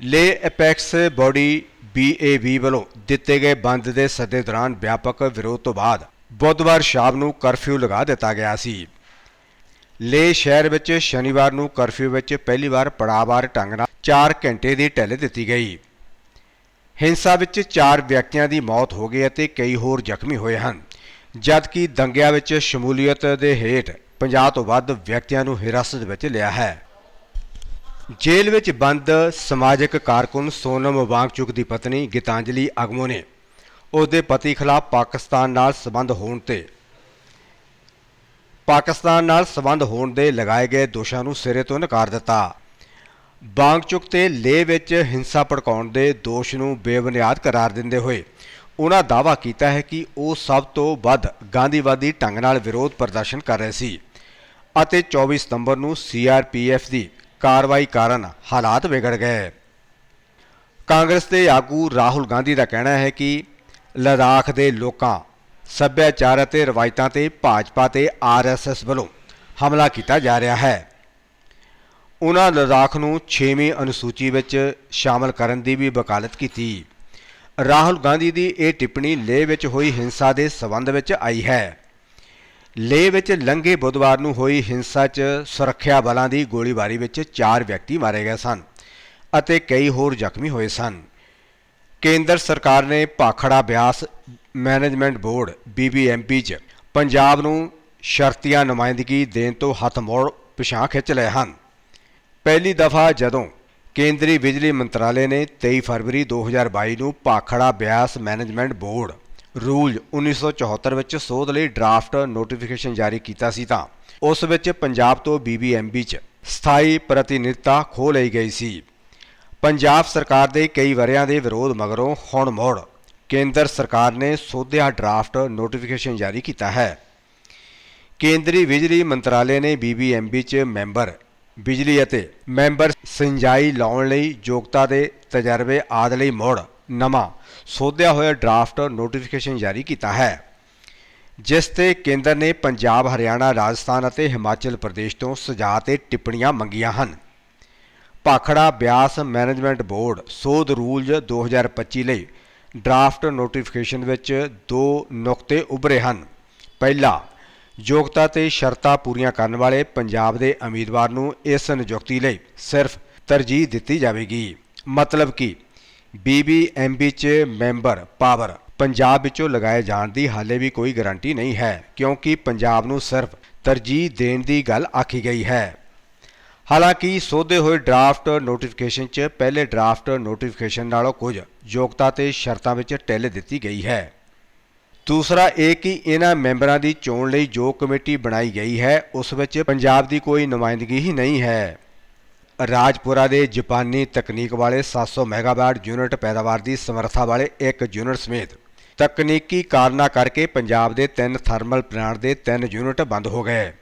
ਲੇ ਐਪੈਕਸ ਬੋਡੀ BAV ਵੱਲੋਂ ਦਿੱਤੇ ਗਏ ਬੰਦ ਦੇ ਸੱਦੇ ਦੌਰਾਨ ਵਿਆਪਕ ਵਿਰੋਧ ਤੋਂ ਬਾਅਦ ਬੁੱਧਵਾਰ ਸ਼ਾਮ ਨੂੰ ਕਰਫਿਊ ਲਗਾ ਦਿੱਤਾ ਗਿਆ ਸੀ। ਲੇ ਸ਼ਹਿਰ ਵਿੱਚ ਸ਼ਨੀਵਾਰ ਨੂੰ ਕਰਫਿਊ ਵਿੱਚ ਪਹਿਲੀ ਵਾਰ ਪੜਾਵਾਰ ਢੰਗ ਨਾਲ 4 ਘੰਟੇ ਦੀ ਢਿੱਲ ਦਿੱਤੀ ਗਈ। ਹਿੰਸਾ ਵਿੱਚ 4 ਵਿਅਕਤੀਆਂ ਦੀ ਮੌਤ ਹੋ ਗਈ ਅਤੇ ਕਈ ਹੋਰ ਜ਼ਖਮੀ ਹੋਏ ਹਨ। ਜਦਕਿ ਦੰਗਿਆਂ ਵਿੱਚ ਸ਼ਮੂਲੀਅਤ ਦੇ ਹੇਠ 50 ਤੋਂ ਵੱਧ ਵਿਅਕਤੀਆਂ ਨੂੰ ਹਿਰਾਸਤ ਵਿੱਚ ਲਿਆ ਹੈ। ਜੇਲ੍ਹ ਵਿੱਚ ਬੰਦ ਸਮਾਜਿਕ ਕਾਰਕੁਨ ਸੋਨਮ ਵਾਂਗਚੁਕ ਦੀ ਪਤਨੀ ਗੀਤਾਂਜਲੀ ਅਗਮੋ ਨੇ ਉਸਦੇ ਪਤੀ ਖਿਲਾਫ ਪਾਕਿਸਤਾਨ ਨਾਲ ਸੰਬੰਧ ਹੋਣ ਤੇ ਪਾਕਿਸਤਾਨ ਨਾਲ ਸੰਬੰਧ ਹੋਣ ਦੇ ਲਗਾਏ ਗਏ ਦੋਸ਼ਾਂ ਨੂੰ ਸਿਰੇ ਤੋਂ ਨਕਾਰ ਦਿੱਤਾ। ਬਾਂਗਚੁਕ ਤੇ ਲੇਹ ਵਿੱਚ ਹਿੰਸਾ ਭੜਕਾਉਣ ਦੇ ਦੋਸ਼ ਨੂੰ ਬੇਬੁਨਿਆਦ ਕਰਾਰ ਦਿੰਦੇ ਹੋਏ ਉਹਨਾਂ ਦਾਅਵਾ ਕੀਤਾ ਹੈ ਕਿ ਉਹ ਸਭ ਤੋਂ ਵੱਧ ਗਾਂਧੀਵਾਦੀ ਢੰਗ ਨਾਲ ਵਿਰੋਧ ਪ੍ਰਦਰਸ਼ਨ ਕਰ ਰਹੇ ਸੀ ਅਤੇ 24 ਸਤੰਬਰ ਨੂੰ ਸੀਆਰਪੀਐਫ ਦੀ ਕਾਰਵਾਈ ਕਾਰਨ ਹਾਲਾਤ ਵਿਗੜ ਗਏ। ਕਾਂਗਰਸ ਦੇ ਆਗੂ ਰਾਹੁਲ ਗਾਂਧੀ ਦਾ ਕਹਿਣਾ ਹੈ ਕਿ ਲਦਾਖ ਦੇ ਲੋਕਾਂ, ਸੱਭਿਆਚਾਰ ਅਤੇ ਰਵਾਇਤਾਂ ਤੇ ਭਾਜਪਾ ਤੇ ਆਰਐਸਐਸ ਵੱਲੋਂ ਹਮਲਾ ਕੀਤਾ ਜਾ ਰਿਹਾ ਹੈ। ਉਹਨਾਂ ਲਦਾਖ ਨੂੰ 6ਵੀਂ ਅਨੁਸੂਚੀ ਵਿੱਚ ਸ਼ਾਮਲ ਕਰਨ ਦੀ ਵੀ ਵਕਾਲਤ ਕੀਤੀ। ਰਾਹੁਲ ਗਾਂਧੀ ਦੀ ਇਹ ਟਿੱਪਣੀ ਲੇਹ ਵਿੱਚ ਹੋਈ ਹਿੰਸਾ ਦੇ ਸਬੰਧ ਵਿੱਚ ਆਈ ਹੈ। ਲੇਹ ਵਿੱਚ ਲੰਘੇ ਬੁੱਧਵਾਰ ਨੂੰ ਹੋਈ ਹਿੰਸਾ 'ਚ ਸੁਰੱਖਿਆ ਬਲਾਂ ਦੀ ਗੋਲੀਬਾਰੀ ਵਿੱਚ 4 ਵਿਅਕਤੀ ਮਾਰੇ ਗਏ ਸਨ ਅਤੇ ਕਈ ਹੋਰ ਜ਼ਖਮੀ ਹੋਏ ਸਨ। ਕੇਂਦਰ ਸਰਕਾਰ ਨੇ Bhakra Beas management board BBMP 'ਚ ਪੰਜਾਬ ਨੂੰ ਸ਼ਰਤੀਆਂ ਨੁਮਾਇੰਦਗੀ ਦੇਣ ਤੋਂ ਹੱਥ ਮੋੜ ਪਿਛਾਂ ਖਿੱਚ ਲਏ ਹਨ। ਪਹਿਲੀ ਦਫਾ ਜਦੋਂ ਕੇਂਦਰੀ ਬਿਜਲੀ ਮੰਤਰਾਲੇ ਨੇ 23 ਫਰਵਰੀ 2022 ਨੂੰ Bhakra Beas management board rule 1974 ਵਿੱਚ ਸੋਧ ਲਈ ਡਰਾਫਟ ਨੋਟੀਫਿਕੇਸ਼ਨ ਜਾਰੀ ਕੀਤਾ ਸੀ ਤਾਂ ਉਸ ਵਿੱਚ ਪੰਜਾਬ ਤੋਂ BBMB 'ਚ ਸਥਾਈ ਪ੍ਰਤੀਨਿਧਤਾ ਖੋਹ ਲਈ ਗਈ ਸੀ। ਪੰਜਾਬ ਸਰਕਾਰ ਦੇ ਕਈ ਵਰਿਆਂ ਦੇ ਵਿਰੋਧ ਮਗਰੋਂ ਹੁਣ ਮੁੜ ਕੇਂਦਰ ਸਰਕਾਰ ਨੇ ਸੋਧਿਆ ਡਰਾਫਟ ਨੋਟੀਫਿਕੇਸ਼ਨ ਜਾਰੀ ਕੀਤਾ ਹੈ। ਕੇਂਦਰੀ ਬਿਜਲੀ ਮੰਤਰਾਲੇ ਨੇ BBMB 'ਚ ਮੈਂਬਰ, ਬਿਜਲੀ ਅਤੇ ਮੈਂਬਰ ਸਿੰਜਾਈ ਲਾਉਣ ਲਈ ਯੋਗਤਾ ਦੇ ਤਜਰਬੇ ਆਦਿ ਲਈ ਮੁੜ ਨਵਾਂ ਸੋਧਿਆ ਹੋਇਆ ਡਰਾਫਟ ਨੋਟੀਫਿਕੇਸ਼ਨ ਜਾਰੀ ਕੀਤਾ ਹੈ। ਜਿਸ ਤੇ ਕੇਂਦਰ ਨੇ ਪੰਜਾਬ, ਹਰਿਆਣਾ, ਰਾਜਸਥਾਨ ਅਤੇ ਹਿਮਾਚਲ ਪ੍ਰਦੇਸ਼ ਤੋਂ ਸੁਝਾਅ ਤੇ ਟਿੱਪਣੀਆਂ ਮੰਗੀਆਂ ਹਨ। ਭਾਖੜਾ ਬਿਆਸ ਮੈਨੇਜਮੈਂਟ ਬੋਰਡ ਸੋਧ ਰੂਲਜ਼ 2025 ਲਈ ਡਰਾਫਟ ਨੋਟੀਫਿਕੇਸ਼ਨ ਵਿੱਚ ਦੋ ਨੁਕਤੇ ਉਭਰੇ ਹਨ। ਪਹਿਲਾ, ਯੋਗਤਾ ਤੇ ਸ਼ਰਤਾਂ ਪੂਰੀਆਂ ਕਰਨ ਵਾਲੇ ਪੰਜਾਬ ਦੇ ਉਮੀਦਵਾਰ ਨੂੰ ਇਸ ਨਿਯੁਕਤੀ ਲਈ ਸਿਰਫ ਤਰਜੀਹ ਦਿੱਤੀ ਜਾਵੇਗੀ। ਮਤਲਬ ਕਿ BBMB ਚ ਮੈਂਬਰ ਪਾਵਰ ਪੰਜਾਬ ਵਿੱਚੋਂ ਲਗਾਏ ਜਾਣ ਦੀ ਹਾਲੇ ਵੀ ਕੋਈ ਗਾਰੰਟੀ ਨਹੀਂ ਹੈ, ਕਿਉਂਕਿ ਪੰਜਾਬ ਨੂੰ ਸਿਰਫ ਤਰਜੀਹ ਦੇਣ ਦੀ ਗੱਲ ਆਖੀ ਗਈ ਹੈ। ਹਾਲਾਂਕਿ ਸੋਧੇ ਹੋਏ ਡਰਾਫਟ ਨੋਟੀਫਿਕੇਸ਼ਨ 'ਚ ਪਹਿਲੇ ਡਰਾਫਟ ਨੋਟੀਫਿਕੇਸ਼ਨ ਨਾਲੋਂ ਕੁਝ ਯੋਗਤਾ ਤੇ ਸ਼ਰਤਾਂ ਵਿੱਚ ਢਿੱਲ ਦਿੱਤੀ ਗਈ ਹੈ। ਦੂਸਰਾ ਇਹ ਕਿ ਇਹਨਾਂ ਮੈਂਬਰਾਂ ਦੀ ਚੋਣ ਲਈ ਜੋ ਕਮੇਟੀ ਬਣਾਈ ਗਈ ਹੈ, ਉਸ ਵਿੱਚ ਪੰਜਾਬ ਦੀ ਕੋਈ ਨੁਮਾਇੰਦਗੀ ਹੀ ਨਹੀਂ ਹੈ। ਰਾਜਪੁਰਾ ਦੇ ਜਾਪਾਨੀ ਤਕਨੀਕ ਵਾਲੇ 700 ਮੈਗਾਵਾਟ ਯੂਨਿਟ ਪੈਦਾਵਾਰ ਦੀ ਸਮਰੱਥਾ ਵਾਲੇ ਇੱਕ ਯੂਨਿਟ ਸਮੇਤ ਤਕਨੀਕੀ ਕਾਰਨਾਂ ਕਰਕੇ ਪੰਜਾਬ ਦੇ ਤਿੰਨ ਥਰਮਲ ਪਲਾਂਟ ਦੇ ਤਿੰਨ ਯੂਨਿਟ ਬੰਦ ਹੋ ਗਏ।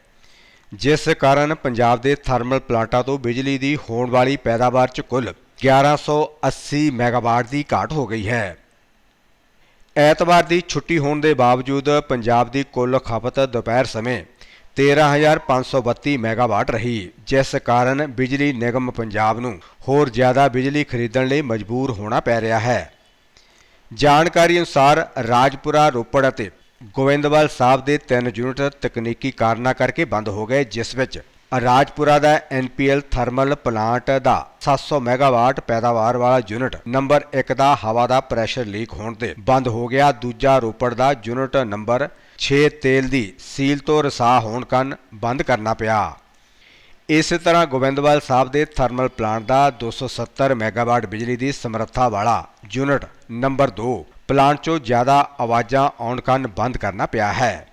ਜਿਸ ਕਾਰਨ ਪੰਜਾਬ ਦੇ ਥਰਮਲ ਪਲਾਂਟਾਂ ਤੋਂ ਬਿਜਲੀ ਦੀ ਹੋਣ ਵਾਲੀ ਪੈਦਾਵਾਰ 'ਚ ਕੁੱਲ 1180 ਮੈਗਾਵਾਟ ਦੀ ਘਾਟ ਹੋ ਗਈ ਹੈ। ਐਤਵਾਰ ਦੀ ਛੁੱਟੀ ਹੋਣ ਦੇ ਬਾਵਜੂਦ ਪੰਜਾਬ ਦੀ ਕੁੱਲ ਖਪਤ ਦੁਪਹਿਰ ਸਮੇਂ 13532 ਮੈਗਾਵਾਟ ਰਹੀ, ਜਿਸ ਕਾਰਨ ਬਿਜਲੀ ਨਿਗਮ ਪੰਜਾਬ ਨੂੰ ਹੋਰ ਜ਼ਿਆਦਾ ਬਿਜਲੀ ਖਰੀਦਣ ਲਈ ਮਜਬੂਰ ਹੋਣਾ ਪੈ ਰਿਹਾ ਹੈ। ਜਾਣਕਾਰੀ ਅਨੁਸਾਰ ਰਾਜਪੁਰਾ, ਰੋਪੜ ਅਤੇ ਗੋਇੰਦਵਾਲ ਸਾਹਿਬ ਦੇ ਤਿੰਨ ਯੂਨਿਟ ਤਕਨੀਕੀ ਕਾਰਨਾਂ ਕਰਕੇ ਬੰਦ ਹੋ ਗਏ, ਜਿਸ ਵਿੱਚ ਰਾਜਪੁਰਾ ਦਾ NPL ਥਰਮਲ ਪਲਾਂਟ ਦਾ 700 ਮੈਗਾਵਾਟ ਪੈਦਾਵਾਰ ਵਾਲਾ ਯੂਨਿਟ ਨੰਬਰ 1 ਦਾ ਹਵਾ ਦਾ ਪ੍ਰੈਸ਼ਰ ਲੀਕ ਹੋਣ ਤੇ ਬੰਦ ਹੋ ਗਿਆ। ਦੂਜਾ ਰੋਪੜ ਦਾ ਯੂਨਿਟ ਨੰਬਰ 6 ਤੇਲ ਦੀ ਸੀਲ ਤੋਂ ਰਸਾਅ ਹੋਣ ਕਾਰਨ ਬੰਦ ਕਰਨਾ ਪਿਆ। ਇਸੇ ਤਰ੍ਹਾਂ ਗੋਬਿੰਦਵਾਲ ਸਾਹਿਬ ਦੇ ਥਰਮਲ ਪਲਾਂਟ ਦਾ 270 ਮੈਗਾਵਾਟ ਬਿਜਲੀ ਦੀ ਸਮਰੱਥਾ ਵਾਲਾ ਯੂਨਿਟ ਨੰਬਰ 2 ਪਲਾਂਟ 'ਚੋਂ ਜ਼ਿਆਦਾ ਆਵਾਜ਼ਾਂ ਆਉਣ ਕਾਰਨ ਬੰਦ ਕਰਨਾ ਪਿਆ ਹੈ।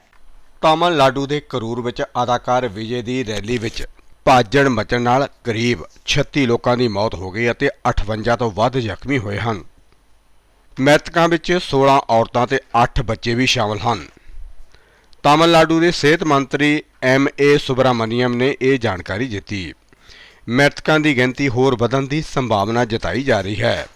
ਤਾਮਿਲਨਾਡੂ ਦੇ ਕਰੂਰ ਵਿੱਚ ਅਦਾਕਾਰ ਵਿਜੇ ਦੀ ਰੈਲੀ ਵਿੱਚ ਭਾਜੜ ਮਚਣ ਨਾਲ ਕਰੀਬ 36 ਲੋਕਾਂ ਦੀ ਮੌਤ ਹੋ ਗਈ ਅਤੇ 58 ਤੋਂ ਵੱਧ ਜ਼ਖਮੀ ਹੋਏ ਹਨ। ਮ੍ਰਿਤਕਾਂ ਵਿੱਚ 16 ਔਰਤਾਂ ਤੇ 8 ਬੱਚੇ ਵੀ ਸ਼ਾਮਲ ਹਨ। ਤਾਮਿਲਨਾਡੂ ਦੇ ਸਿਹਤ ਮੰਤਰੀ ਐਮ ਏ ਸੁਬਰਾਮਨੀਅਮ ਨੇ ਇਹ ਜਾਣਕਾਰੀ ਦਿੱਤੀ। ਮ੍ਰਿਤਕਾਂ ਦੀ ਗਿਣਤੀ ਹੋਰ ਵਧਣ ਦੀ ਸੰਭਾਵਨਾ ਜਤਾਈ ਜਾ ਰਹੀ ਹੈ।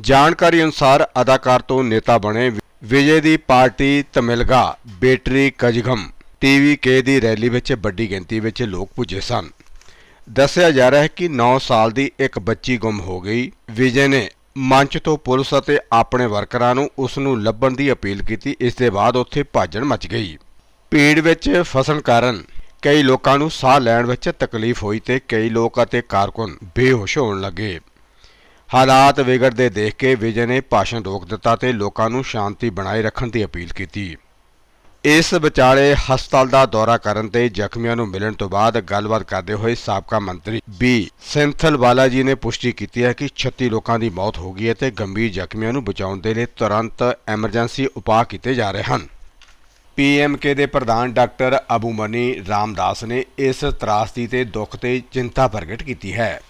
ਜਾਣਕਾਰੀ ਅਨੁਸਾਰ ਅਦਾਕਾਰ ਤੋਂ ਨੇਤਾ ਬਣੇ ਵਿਜੇ ਦੀ party Tamilaga, Vettri Kazhagam, TV K ਦੀ ਰੈਲੀ ਵਿੱਚ ਵੱਡੀ ਗਿਣਤੀ ਵਿੱਚ ਲੋਕ ਪੁੱਜੇ ਸਨ। ਦੱਸਿਆ ਜਾ ਰਿਹਾ ਹੈ ਕਿ 9 ਸਾਲ ਦੀ ਇੱਕ ਬੱਚੀ ਗੁੰਮ ਹੋ ਗਈ। ਵਿਜੇ ਨੇ ਮੰਚ ਤੋਂ ਪੁਲਿਸ ਅਤੇ ਆਪਣੇ ਵਰਕਰਾਂ ਨੂੰ ਉਸ ਨੂੰ ਲੱਭਣ ਦੀ ਅਪੀਲ ਕੀਤੀ। ਇਸ ਦੇ ਬਾਅਦ ਉੱਥੇ ਭਾਜਣ ਮਚ ਗਈ। ਭੀੜ ਵਿੱਚ ਫਸਣ ਕਾਰਨ ਕਈ ਲੋਕਾਂ ਨੂੰ ਸਾਹ ਲੈਣ ਵਿੱਚ ਤਕਲੀਫ ਹੋਈ ਤੇ ਕਈ ਲੋਕ ਅਤੇ ਕਾਰਕੁਨ ਬੇਹੋਸ਼ ਹੋਣ ਲੱਗੇ। ਹਾਲਾਤ ਵਿਗੜਦੇ ਦੇਖ ਕੇ ਵਿਜੇ ਨੇ ਭਾਸ਼ਣ ਰੋਕ ਦਿੱਤਾ ਤੇ ਲੋਕਾਂ ਨੂੰ ਸ਼ਾਂਤੀ ਬਣਾਏ ਰੱਖਣ ਦੀ ਅਪੀਲ ਕੀਤੀ। ਇਸ ਵਿਚਾਲੇ ਹਸਪਤਾਲ ਦਾ ਦੌਰਾ ਕਰਨ ਤੇ ਜ਼ਖਮੀਆਂ ਨੂੰ ਮਿਲਣ ਤੋਂ ਬਾਅਦ ਗੱਲਬਾਤ ਕਰਦੇ ਹੋਏ ਸਾਬਕਾ ਮੰਤਰੀ ਬੀ. ਸਿੰਥਲ ਵਾਲਾ ਜੀ ਨੇ ਪੁਸ਼ਟੀ ਕੀਤੀ ਹੈ ਕਿ 36 ਲੋਕਾਂ ਦੀ ਮੌਤ ਹੋ ਗਈ ਹੈ ਤੇ ਗੰਭੀਰ ਜ਼ਖਮੀਆਂ ਨੂੰ ਬਚਾਉਣ ਦੇ ਲਈ ਤੁਰੰਤ ਐਮਰਜੈਂਸੀ ਉਪਾਅ ਕੀਤੇ ਜਾ ਰਹੇ ਹਨ। ਪੀਐਮਕੇ ਦੇ ਪ੍ਰਧਾਨ ਡਾਕਟਰ ਅਬੂਮਨੀ ਰਾਮਦਾਸ ਨੇ ਇਸ ਤਰਾਸਦੀ ਤੇ ਦੁੱਖ ਤੇ ਚਿੰਤਾ ਪ੍ਰਗਟ ਕੀਤੀ ਹੈ।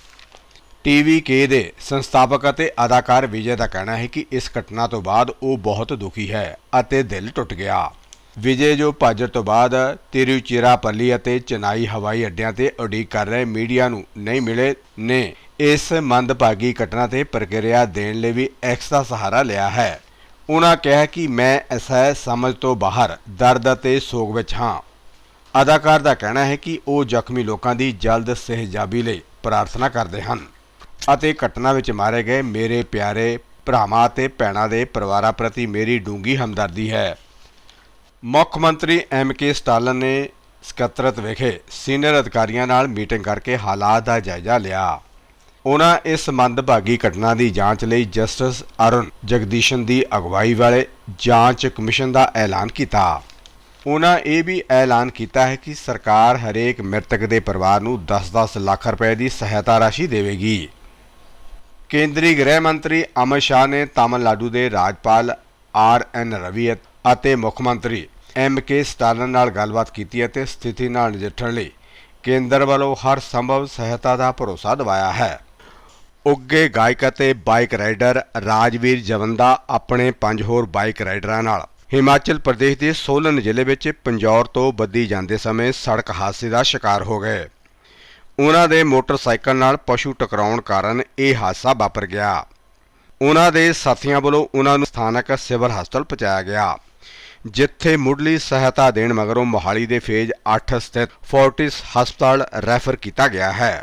ਟੀਵੀ ਕੇ ਦੇ ਸੰਸਥਾਪਕ ਅਤੇ ਅਦਾਕਾਰ ਵਿਜੇ ਦਾ ਕਹਿਣਾ ਹੈ ਕਿ ਇਸ ਘਟਨਾ ਤੋਂ ਬਾਅਦ ਉਹ ਬਹੁਤ ਦੁਖੀ ਹੈ ਅਤੇ ਦਿਲ ਟੁੱਟ ਗਿਆ। ਵਿਜੇ ਜੋ ਭਾਜੜ ਤੋਂ ਬਾਅਦ ਤਿਰੂਚਿਰਾਪੱਲੀ ਅਤੇ ਚਨਾਈ ਹਵਾਈ ਅੱਡਿਆਂ ਤੇ ਉਡੀਕ ਕਰ ਰਹੇ ਮੀਡੀਆ ਨੂੰ ਨਹੀਂ ਮਿਲੇ, ਨੇ ਇਸ ਮੰਦਭਾਗੀ ਘਟਨਾ ਤੇ ਪ੍ਰਕਿਰਿਆ ਦੇਣ ਲਈ ਵੀ ਐਕਸ ਦਾ ਸਹਾਰਾ ਲਿਆ ਹੈ। ਉਹਨਾਂ ਕਿਹਾ ਕਿ ਮੈਂ ਅਸਹਿ ਸਮਝ ਤੋਂ ਬਾਹਰ, ਦਰਦ ਅਤੇ ਸੋਗ ਵਿੱਚ ਹਾਂ। ਅਦਾਕਾਰ ਦਾ ਕਹਿਣਾ ਹੈ ਕਿ ਉਹ ਜ਼ਖਮੀ ਲੋਕਾਂ ਦੀ ਜਲਦ ਸਿਹਜਾਬੀ ਲਈ ਪ੍ਰਾਰਥਨਾ ਕਰਦੇ ਹਨ ਅਤੇ ਘਟਨਾ ਵਿੱਚ ਮਾਰੇ ਗਏ ਮੇਰੇ ਪਿਆਰੇ ਭਰਾਵਾਂ ਅਤੇ ਭੈਣਾਂ ਦੇ ਪਰਿਵਾਰਾਂ ਪ੍ਰਤੀ ਮੇਰੀ ਡੂੰਗੀ ਹਮਦਰਦੀ ਹੈ। ਮੁੱਖ ਮੰਤਰੀ ਐਮ ਕੇ ਸਟਾਲਨ ਨੇ ਸਕੱਤਰਤ ਵਿਖੇ ਸੀਨੀਅਰ ਅਧਿਕਾਰੀਆਂ ਨਾਲ ਮੀਟਿੰਗ ਕਰਕੇ ਹਾਲਾਤ ਦਾ ਜਾਇਜ਼ਾ ਲਿਆ। ਉਹਨਾਂ ਇਸ ਮੰਦਭਾਗੀ ਘਟਨਾ ਦੀ ਜਾਂਚ ਲਈ ਜਸਟਿਸ ਅਰੁਣ ਜਗਦੀਸ਼ਨ ਦੀ ਅਗਵਾਈ ਵਾਲੇ ਜਾਂਚ ਕਮਿਸ਼ਨ ਦਾ ਐਲਾਨ ਕੀਤਾ। ਉਹਨਾਂ ਇਹ ਵੀ ਐਲਾਨ ਕੀਤਾ ਹੈ ਕਿ ਸਰਕਾਰ ਹਰੇਕ ਮ੍ਰਿਤਕ ਦੇ ਪਰਿਵਾਰ ਨੂੰ 10-10 ਲੱਖ ਰੁਪਏ ਦੀ ਸਹਾਇਤਾ ਰਾਸ਼ੀ ਦੇਵੇਗੀ। ਕੇਂਦਰੀ ਗ੍ਰਹਿ ਮੰਤਰੀ ਅਮਿਤ ਸ਼ਾਹ ਨੇ ਤਾਮਿਲਨਾਡੂ ਦੇ ਰਾਜਪਾਲ ਆਰ ਐਨ ਰਵੀ ਅਤੇ ਮੁੱਖ ਮੰਤਰੀ ਐਮ ਕੇ ਸਟਾਲਨ ਨਾਲ ਗੱਲਬਾਤ ਕੀਤੀ ਅਤੇ ਸਥਿਤੀ ਨਾਲ ਨਜਿੱਠਣ ਲਈ ਕੇਂਦਰ ਵੱਲੋਂ ਹਰ ਸੰਭਵ ਸਹਾਇਤਾ ਦਾ ਭਰੋਸਾ ਦਿਵਾਇਆ ਹੈ। ਉੱਗੇ ਗਾਇਕ ਅਤੇ ਬਾਈਕ ਰਾਈਡਰ ਰਾਜਵੀਰ ਜਵੰਦਾ ਆਪਣੇ ਪੰਜ ਹੋਰ ਬਾਈਕ ਰਾਈਡਰਾਂ ਨਾਲ। ਹਿਮਾਚਲ ਪ੍ਰਦੇਸ਼ ਦੇ ਸੋਲਨ ਜ਼ਿਲ੍ਹੇ ਵਿੱਚ ਪੰਜੌਰ ਤੋਂ ਬੱਦੀ ਜਾਂਦੇ ਸਮੇਂ ਸੜਕ ਹਾਦਸੇ ਦਾ ਸ਼ਿਕਾਰ ਹੋ ਗਏ। ਉਹਨਾਂ ਦੇ ਮੋਟਰਸਾਈਕਲ ਨਾਲ ਪਸ਼ੂ ਟਕਰਾਉਣ ਕਾਰਨ ਇਹ ਹਾਦਸਾ ਵਾਪਰ ਗਿਆ। ਉਹਨਾਂ ਦੇ ਸਾਥੀਆਂ ਵੱਲੋਂ ਉਹਨਾਂ ਨੂੰ ਸਥਾਨਕ ਸਿਵਲ ਹਸਪਤਾਲ ਪਹੁੰਚਾਇਆ ਗਿਆ, ਜਿੱਥੇ ਮੁੱਢਲੀ ਸਹਾਇਤਾ ਦੇਣ ਮਗਰੋਂ ਮੋਹਾਲੀ ਦੇ ਫੇਜ਼ 8 ਸਥਿਤ ਫੋਰਟਿਸ ਹਸਪਤਾਲ ਰੈਫਰ ਕੀਤਾ ਗਿਆ ਹੈ।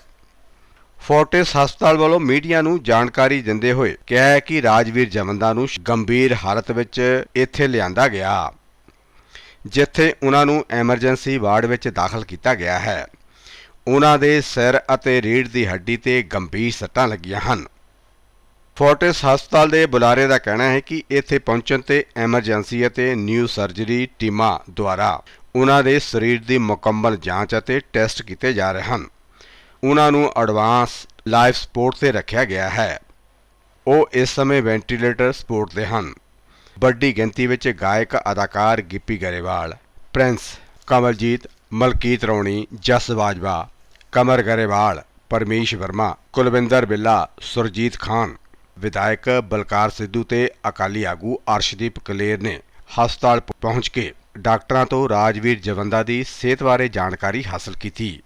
ਫੋਰਟਿਸ ਹਸਪਤਾਲ ਵੱਲੋਂ ਮੀਡੀਆ ਨੂੰ ਜਾਣਕਾਰੀ ਦਿੰਦੇ ਹੋਏ ਕਿਹਾ ਕਿ ਰਾਜਵੀਰ ਜਮੰਦਾ ਨੂੰ ਗੰਭੀਰ ਹਾਲਤ ਵਿੱਚ ਇੱਥੇ ਲਿਆਂਦਾ ਗਿਆ, ਜਿੱਥੇ ਉਹਨਾਂ ਨੂੰ ਐਮਰਜੈਂਸੀ ਵਾਰਡ ਵਿੱਚ ਦਾਖਲ ਕੀਤਾ ਗਿਆ ਹੈ। ਉਹਨਾਂ ਦੇ ਸਿਰ ਅਤੇ ਰੀੜ੍ਹ ਦੀ ਹੱਡੀ ਤੇ ਗੰਭੀਰ ਸੱਟਾਂ ਲੱਗੀਆਂ ਹਨ। ਫੋਰਟਿਸ ਹਸਪਤਾਲ ਦੇ ਬੁਲਾਰੇ ਦਾ ਕਹਿਣਾ ਹੈ ਕਿ ਇੱਥੇ ਪਹੁੰਚਣ ਤੇ ਐਮਰਜੈਂਸੀ ਅਤੇ ਨਿਊ ਸਰਜਰੀ ਟੀਮਾਂ ਦੁਆਰਾ ਉਹਨਾਂ ਦੇ ਸਰੀਰ ਦੀ ਮੁਕੰਮਲ ਜਾਂਚ ਅਤੇ ਟੈਸਟ ਕੀਤੇ ਜਾ ਰਹੇ ਹਨ। ਉਹਨਾਂ ਨੂੰ ਐਡਵਾਂਸ ਲਾਈਫ ਸਪੋਰਟ ਤੇ ਰੱਖਿਆ ਗਿਆ ਹੈ। ਉਹ ਇਸ ਸਮੇਂ ਵੈਂਟੀਲੇਟਰ ਸਪੋਰਟ ਤੇ ਹਨ। ਵੱਡੀ ਗਿਣਤੀ ਵਿੱਚ ਗਾਇਕ, ਅਦਾਕਾਰ ਗਿੱਪੀ ਗਰੇਵਾਲ, ਪ੍ਰਿੰਸ ਕਮਲਜੀਤ, ਮਲਕੀਤ ਰੌਣੀ, ਜਸ ਬਾਜਵਾ, ਕਮਰ ਗਰੇਵਾਲ, ਪਰਮੇਸ਼ ਵਰਮਾ, ਕੁਲਵਿੰਦਰ ਬਿੱਲਾ, ਸੁਰਜੀਤ ਖਾਨ, ਵਿਧਾਇਕ ਬਲਕਾਰ ਸਿੱਧੂ ਤੇ ਅਕਾਲੀ ਆਗੂ ਅਰਸ਼ਦੀਪ ਕਲੇਰ ਨੇ ਹਸਪਤਾਲ ਪਹੁੰਚ ਕੇ ਡਾਕਟਰਾਂ ਤੋਂ ਰਾਜਵੀਰ ਜਵੰਦਾ ਦੀ ਸਿਹਤ ਬਾਰੇ ਜਾਣਕਾਰੀ ਹਾਸਲ ਕੀਤੀ।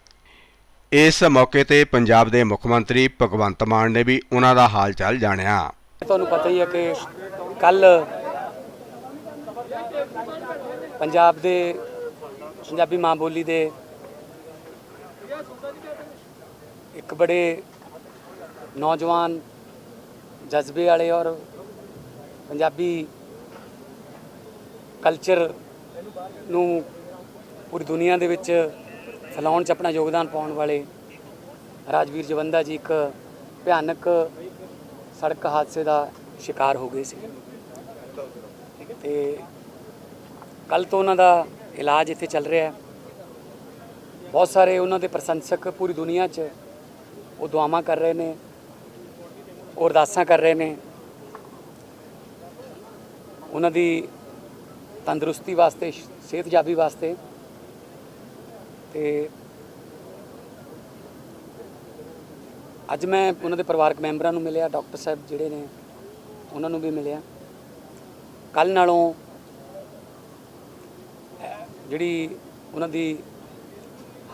ਇਸ ਮੌਕੇ ਤੇ ਪੰਜਾਬ ਦੇ ਮੁੱਖ ਮੰਤਰੀ ਭਗਵੰਤ ਮਾਨ ਨੇ ਵੀ ਉਹਨਾਂ ਦਾ ਹਾਲ ਚਾਲ ਜਾਣਿਆ। ਤੁਹਾਨੂੰ ਪਤਾ ਹੀ ਹੈ ਕਿ ਕੱਲ ਪੰਜਾਬ ਦੇ ਪੰਜਾਬੀ ਮਾਂ ਬੋਲੀ ਦੇ ਇੱਕ ਬੜੇ ਨੌਜਵਾਨ ਜਜ਼ਬੇ ਵਾਲੇ ਔਰ ਪੰਜਾਬੀ ਕਲਚਰ ਨੂੰ ਪੂਰੀ ਦੁਨੀਆ ਦੇ ਵਿੱਚ ਫੈਲਾਉਣ 'ਚ ਆਪਣਾ ਯੋਗਦਾਨ ਪਾਉਣ ਵਾਲੇ ਰਾਜਵੀਰ ਜਵੰਦਾ ਜੀ ਇੱਕ ਭਿਆਨਕ ਸੜਕ ਹਾਦਸੇ ਦਾ ਸ਼ਿਕਾਰ ਹੋ ਗਏ ਸੀ। ਤੇ ਕੱਲ ਤੋਂ ਉਹਨਾਂ ਦਾ ਇਲਾਜ ਇੱਥੇ ਚੱਲ ਰਿਹਾ ਹੈ। ਬਹੁਤ ਸਾਰੇ ਉਹਨਾਂ ਦੇ ਪ੍ਰਸ਼ੰਸਕ ਪੂਰੀ ਦੁਨੀਆ 'ਚ ਉਹ ਦੁਆਵਾਂ ਕਰ ਰਹੇ ਨੇ ਉਹ ਅਰਦਾਸਾਂ ਕਰ ਰਹੇ ਨੇ। ਉਹਨਾਂ ਦੀ ਤੰਦਰੁਸਤੀ ਵਾਸਤੇ ਸਿਹਤਯਾਬੀ ਵਾਸਤੇ ਤੇ ਅੱਜ ਮੈਂ ਉਹਨਾਂ ਦੇ ਪਰਿਵਾਰਕ ਮੈਂਬਰਾਂ ਨੂੰ ਮਿਲਿਆ, ਡਾਕਟਰ ਸਾਹਿਬ ਜਿਹੜੇ ਨੇ, ਉਹਨਾਂ ਨੂੰ ਵੀ ਮਿਲਿਆ। ਕੱਲ ਨਾਲੋਂ ਜਿਹੜੀ ਉਹਨਾਂ ਦੀ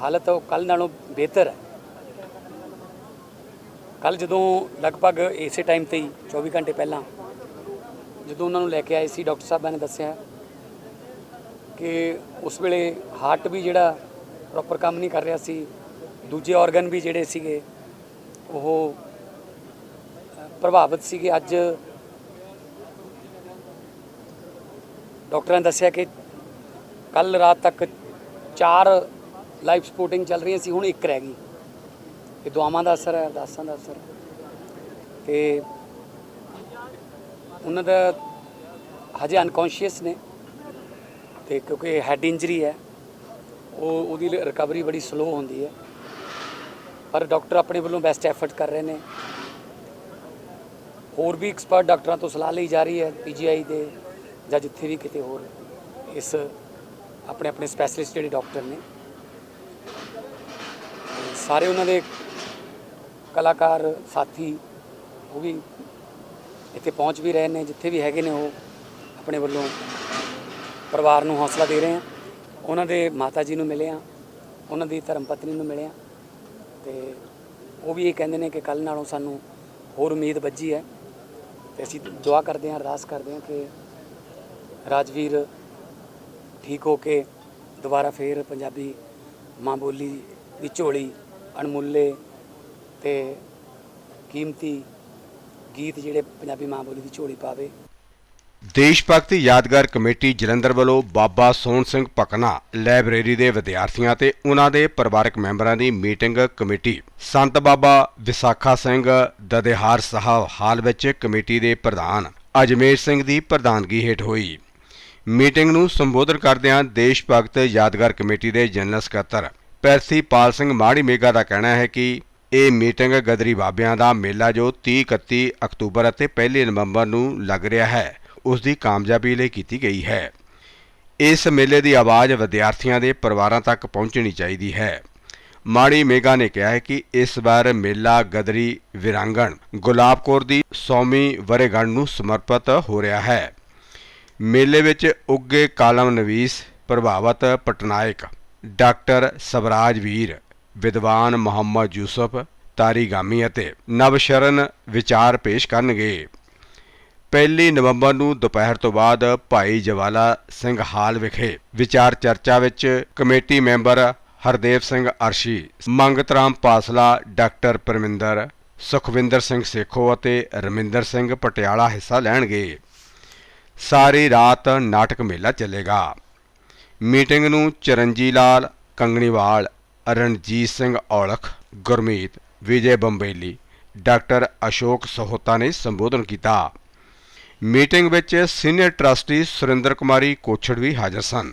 ਹਾਲਤ ਉਹ ਕੱਲ ਨਾਲੋਂ ਬਿਹਤਰ ਹੈ ਕੱਲ ਜਦੋਂ ਲਗਭਗ ਇਸੇ ਟਾਈਮ ਤੇ ਹੀ 24 ਘੰਟੇ ਪਹਿਲਾਂ, ਜਦੋਂ ਉਹਨਾਂ ਨੂੰ ਲੈ ਕੇ ਆਏ ਸੀ, ਡਾਕਟਰ ਸਾਹਿਬਾਂ ਨੇ ਦੱਸਿਆ ਕਿ ਉਸ ਵੇਲੇ ਹਾਰਟ ਵੀ ਜਿਹੜਾ ਪ੍ਰੋਪਰ ਕੰਮ ਨਹੀਂ ਕਰ ਰਿਹਾ ਸੀ। ਦੂਜੇ ਆਰਗਨ ਵੀ ਜਿਹੜੇ ਸੀਗੇ, ਉਹ ਪ੍ਰਭਾਵਿਤ ਸੀਗੇ। ਅੱਜ ਡਾਕਟਰਾਂ ਨੇ ਦੱਸਿਆ ਕਿ ਕੱਲ ਰਾਤ ਤੱਕ ਚਾਰ ਲਾਈਫ ਸਪੋਰਟਿੰਗ ਚੱਲ ਰਹੀਆਂ ਸੀ, ਹੁਣ ਇੱਕ ਰਹਿ ਗਈ। ਇਹ ਦੁਆਵਾਂ ਦਾ ਅਸਰ ਹੈ, ਅਰਦਾਸਾਂ ਦਾ ਅਸਰ। ਹੈ ਤੇ ਉਹਨਾਂ ਦਾ ਹਜੇ ਅਨਕੌਂਸ਼ੀਅਸ ਨੇ। ਤੇ ਕਿਉਂਕਿ ਹੈਡ ਇੰਜਰੀ ਹੈ। ਉਹ ਉਹਦੀ ਰਿਕਵਰੀ ਬੜੀ ਸਲੋ ਹੁੰਦੀ ਹੈ। ਪਰ ਡਾਕਟਰ ਆਪਣੇ ਵੱਲੋਂ ਬੈਸਟ ਐਫਰਟ ਕਰ ਰਹੇ ਨੇ। ਹੋਰ ਵੀ ਐਕਸਪਰਟ ਡਾਕਟਰਾਂ ਤੋਂ ਸਲਾਹ ਲਈ ਜਾ ਰਹੀ ਹੈ ਪੀਜੀਆਈ ਦੇ ਜਾਂ ਜਿੱਥੇ ਵੀ ਕਿਤੇ ਹੋਰ ਇਸ ਆਪਣੇ ਆਪਣੇ ਸਪੈਸ਼ਲਿਸਟ ਜਿਹੜੇ ਡਾਕਟਰ ਨੇ। ਸਾਰੇ ਉਹਨਾਂ ਦੇ ਕਲਾਕਾਰ, ਸਾਥੀ ਉਹ ਵੀ ਇੱਥੇ ਪਹੁੰਚ ਵੀ ਰਹੇ ਨੇ, ਜਿੱਥੇ ਵੀ ਹੈਗੇ ਨੇ ਉਹ ਆਪਣੇ ਵੱਲੋਂ ਪਰਿਵਾਰ ਨੂੰ ਹੌਸਲਾ ਦੇ ਰਹੇ ਆ। ਉਹਨਾਂ ਦੇ ਮਾਤਾ ਜੀ ਨੂੰ ਮਿਲੇ ਆ ਉਹਨਾਂ ਦੀ ਧਰਮ ਪਤਨੀ ਨੂੰ ਮਿਲੇ ਆ ਤੇ ਉਹ ਵੀ ਇਹ ਕਹਿੰਦੇ ਨੇ ਕਿ ਕੱਲ ਨਾਲੋਂ ਸਾਨੂੰ ਹੋਰ ਉਮੀਦ ਵੱਜੀ ਹੈ ਤੇ ਅਸੀਂ ਦੁਆ ਕਰਦੇ ਹਾਂ, ਅਰਦਾਸ ਕਰਦੇ ਹਾਂ ਕਿ ਰਾਜਵੀਰ ਠੀਕ ਹੋ ਕੇ ਦੁਬਾਰਾ ਫੇਰ ਪੰਜਾਬੀ ਮਾਂ ਬੋਲੀ ਦੀ ਝੋਲੀ ਅਣਮੁੱਲੇ ਤੇ ਕੀਮਤੀ ਗੀਤ ਜਿਹੜੇ ਪੰਜਾਬੀ ਮਾਂ ਬੋਲੀ ਦੀ ਝੋਲੀ ਪਾਵੇ। ਦੇਸ਼ ਭਗਤ ਯਾਦਗਾਰ ਕਮੇਟੀ ਜਲੰਧਰ ਵੱਲੋਂ ਬਾਬਾ ਸੋਹਣ ਸਿੰਘ ਪਕਨਾ ਲਾਇਬ੍ਰੇਰੀ ਦੇ ਵਿਦਿਆਰਥੀਆਂ ਤੇ ਉਹਨਾਂ ਦੇ ਪਰਿਵਾਰਕ ਮੈਂਬਰਾਂ ਦੀ ਮੀਟਿੰਗ ਕਮੇਟੀ। ਸੰਤ ਬਾਬਾ ਵਿਸਾਖਾ ਸਿੰਘ ਦਦੇਹਾਰ ਸਾਹਿਬ ਹਾਲ ਵਿੱਚ ਕਮੇਟੀ ਦੇ ਪ੍ਰਧਾਨ ਅਜਮੇਰ ਸਿੰਘ ਦੀ ਪ੍ਰਧਾਨਗੀ ਹੇਠ ਹੋਈ। ਮੀਟਿੰਗ ਨੂੰ ਸੰਬੋਧਨ ਕਰਦਿਆਂ ਦੇਸ਼ ਭਗਤ ਯਾਦਗਾਰ ਕਮੇਟੀ ਦੇ ਜਨਰਲ ਸਕੱਤਰ ਪੈਰਸੀ ਪਾਲ ਸਿੰਘ ਮਾੜੀ ਮੇਗਾ ਦਾ ਕਹਿਣਾ ਹੈ ਕਿ ਇਹ ਮੀਟਿੰਗ ਗਦਰੀ ਬਾਬਿਆਂ ਦਾ ਮੇਲਾ ਜੋ 30 31 ਅਕਤੂਬਰ ਅਤੇ 1 ਨਵੰਬਰ ਨੂੰ ਲੱਗ ਰਿਹਾ ਹੈ। ਉਸ ਦੀ ਕਾਮਯਾਬੀ ਲਈ ਕੀਤੀ ਗਈ ਹੈ। ਇਸ ਮੇਲੇ ਦੀ ਆਵਾਜ਼ ਵਿਦਿਆਰਥੀਆਂ ਦੇ ਪਰਿਵਾਰਾਂ ਤੱਕ ਪਹੁੰਚਣੀ ਚਾਹੀਦੀ ਹੈ। ਮਾੜੀ ਮੇਗਾ ਨੇ ਕਿਹਾ ਹੈ ਕਿ ਇਸ ਵਾਰ ਮੇਲਾ ਗਦਰੀ ਵਿਰਾਂਗਣ, ਗੁਲਾਬ ਕੌਰ ਦੀ ਸੌਵੀਂ ਵਰੇਗੰਢ ਨੂੰ ਸਮਰਪਿਤ ਹੋ ਰਿਹਾ ਹੈ। ਮੇਲੇ ਵਿੱਚ ਉੱਗੇ ਕਾਲਮ ਨਵੀਸ, ਪ੍ਰਭਾਵਤ ਪਟਨਾਇਕ, ਡਾਕਟਰ ਸਵਰਾਜ ਵੀਰ, ਵਿਦਵਾਨ ਮੁਹੰਮਦ ਯੂਸਫ, ਤਾਰੀਗਾਮੀ ਅਤੇ ਨਵਸ਼ਰਨ ਵਿਚਾਰ ਪੇਸ਼ ਕਰਨਗੇ। ਪਹਿਲੀ ਨਵੰਬਰ ਨੂੰ ਦੁਪਹਿਰ ਤੋਂ ਬਾਅਦ ਭਾਈ ਜਵਾਲਾ ਸਿੰਘ ਹਾਲ ਵਿਖੇ ਵਿਚਾਰ ਚਰਚਾ ਵਿੱਚ committee member Hardev Singh Arshi Mangat Ram Pasla doctor Parminder, Sukhwinder Singh Sekhon ਅਤੇ ਰਮਿੰਦਰ ਸਿੰਘ ਪਟਿਆਲਾ ਹਿੱਸਾ ਲੈਣਗੇ। ਸਾਰੀ ਰਾਤ ਨਾਟਕ ਮੇਲਾ ਚੱਲੇਗਾ। ਮੀਟਿੰਗ ਨੂੰ ਚਰਨਜੀ ਲਾਲ ਕੰਗਣੀਵਾਲ, ਰਣਜੀਤ ਸਿੰਘ ਔਲਖ, ਗੁਰਮੀਤ, ਵਿਜੇ ਬੰਬੇਲੀ, ਡਾਕਟਰ ਅਸ਼ੋਕ ਸਹੋਤਾ ਨੇ ਸੰਬੋਧਨ ਕੀਤਾ। ਮੀਟਿੰਗ ਵਿੱਚ ਸੀਨੀਅਰ ਟਰਸਟੀ ਸੁਰਿੰਦਰ ਕੁਮਾਰੀ ਕੋਛੜ ਵੀ ਹਾਜ਼ਰ ਸਨ।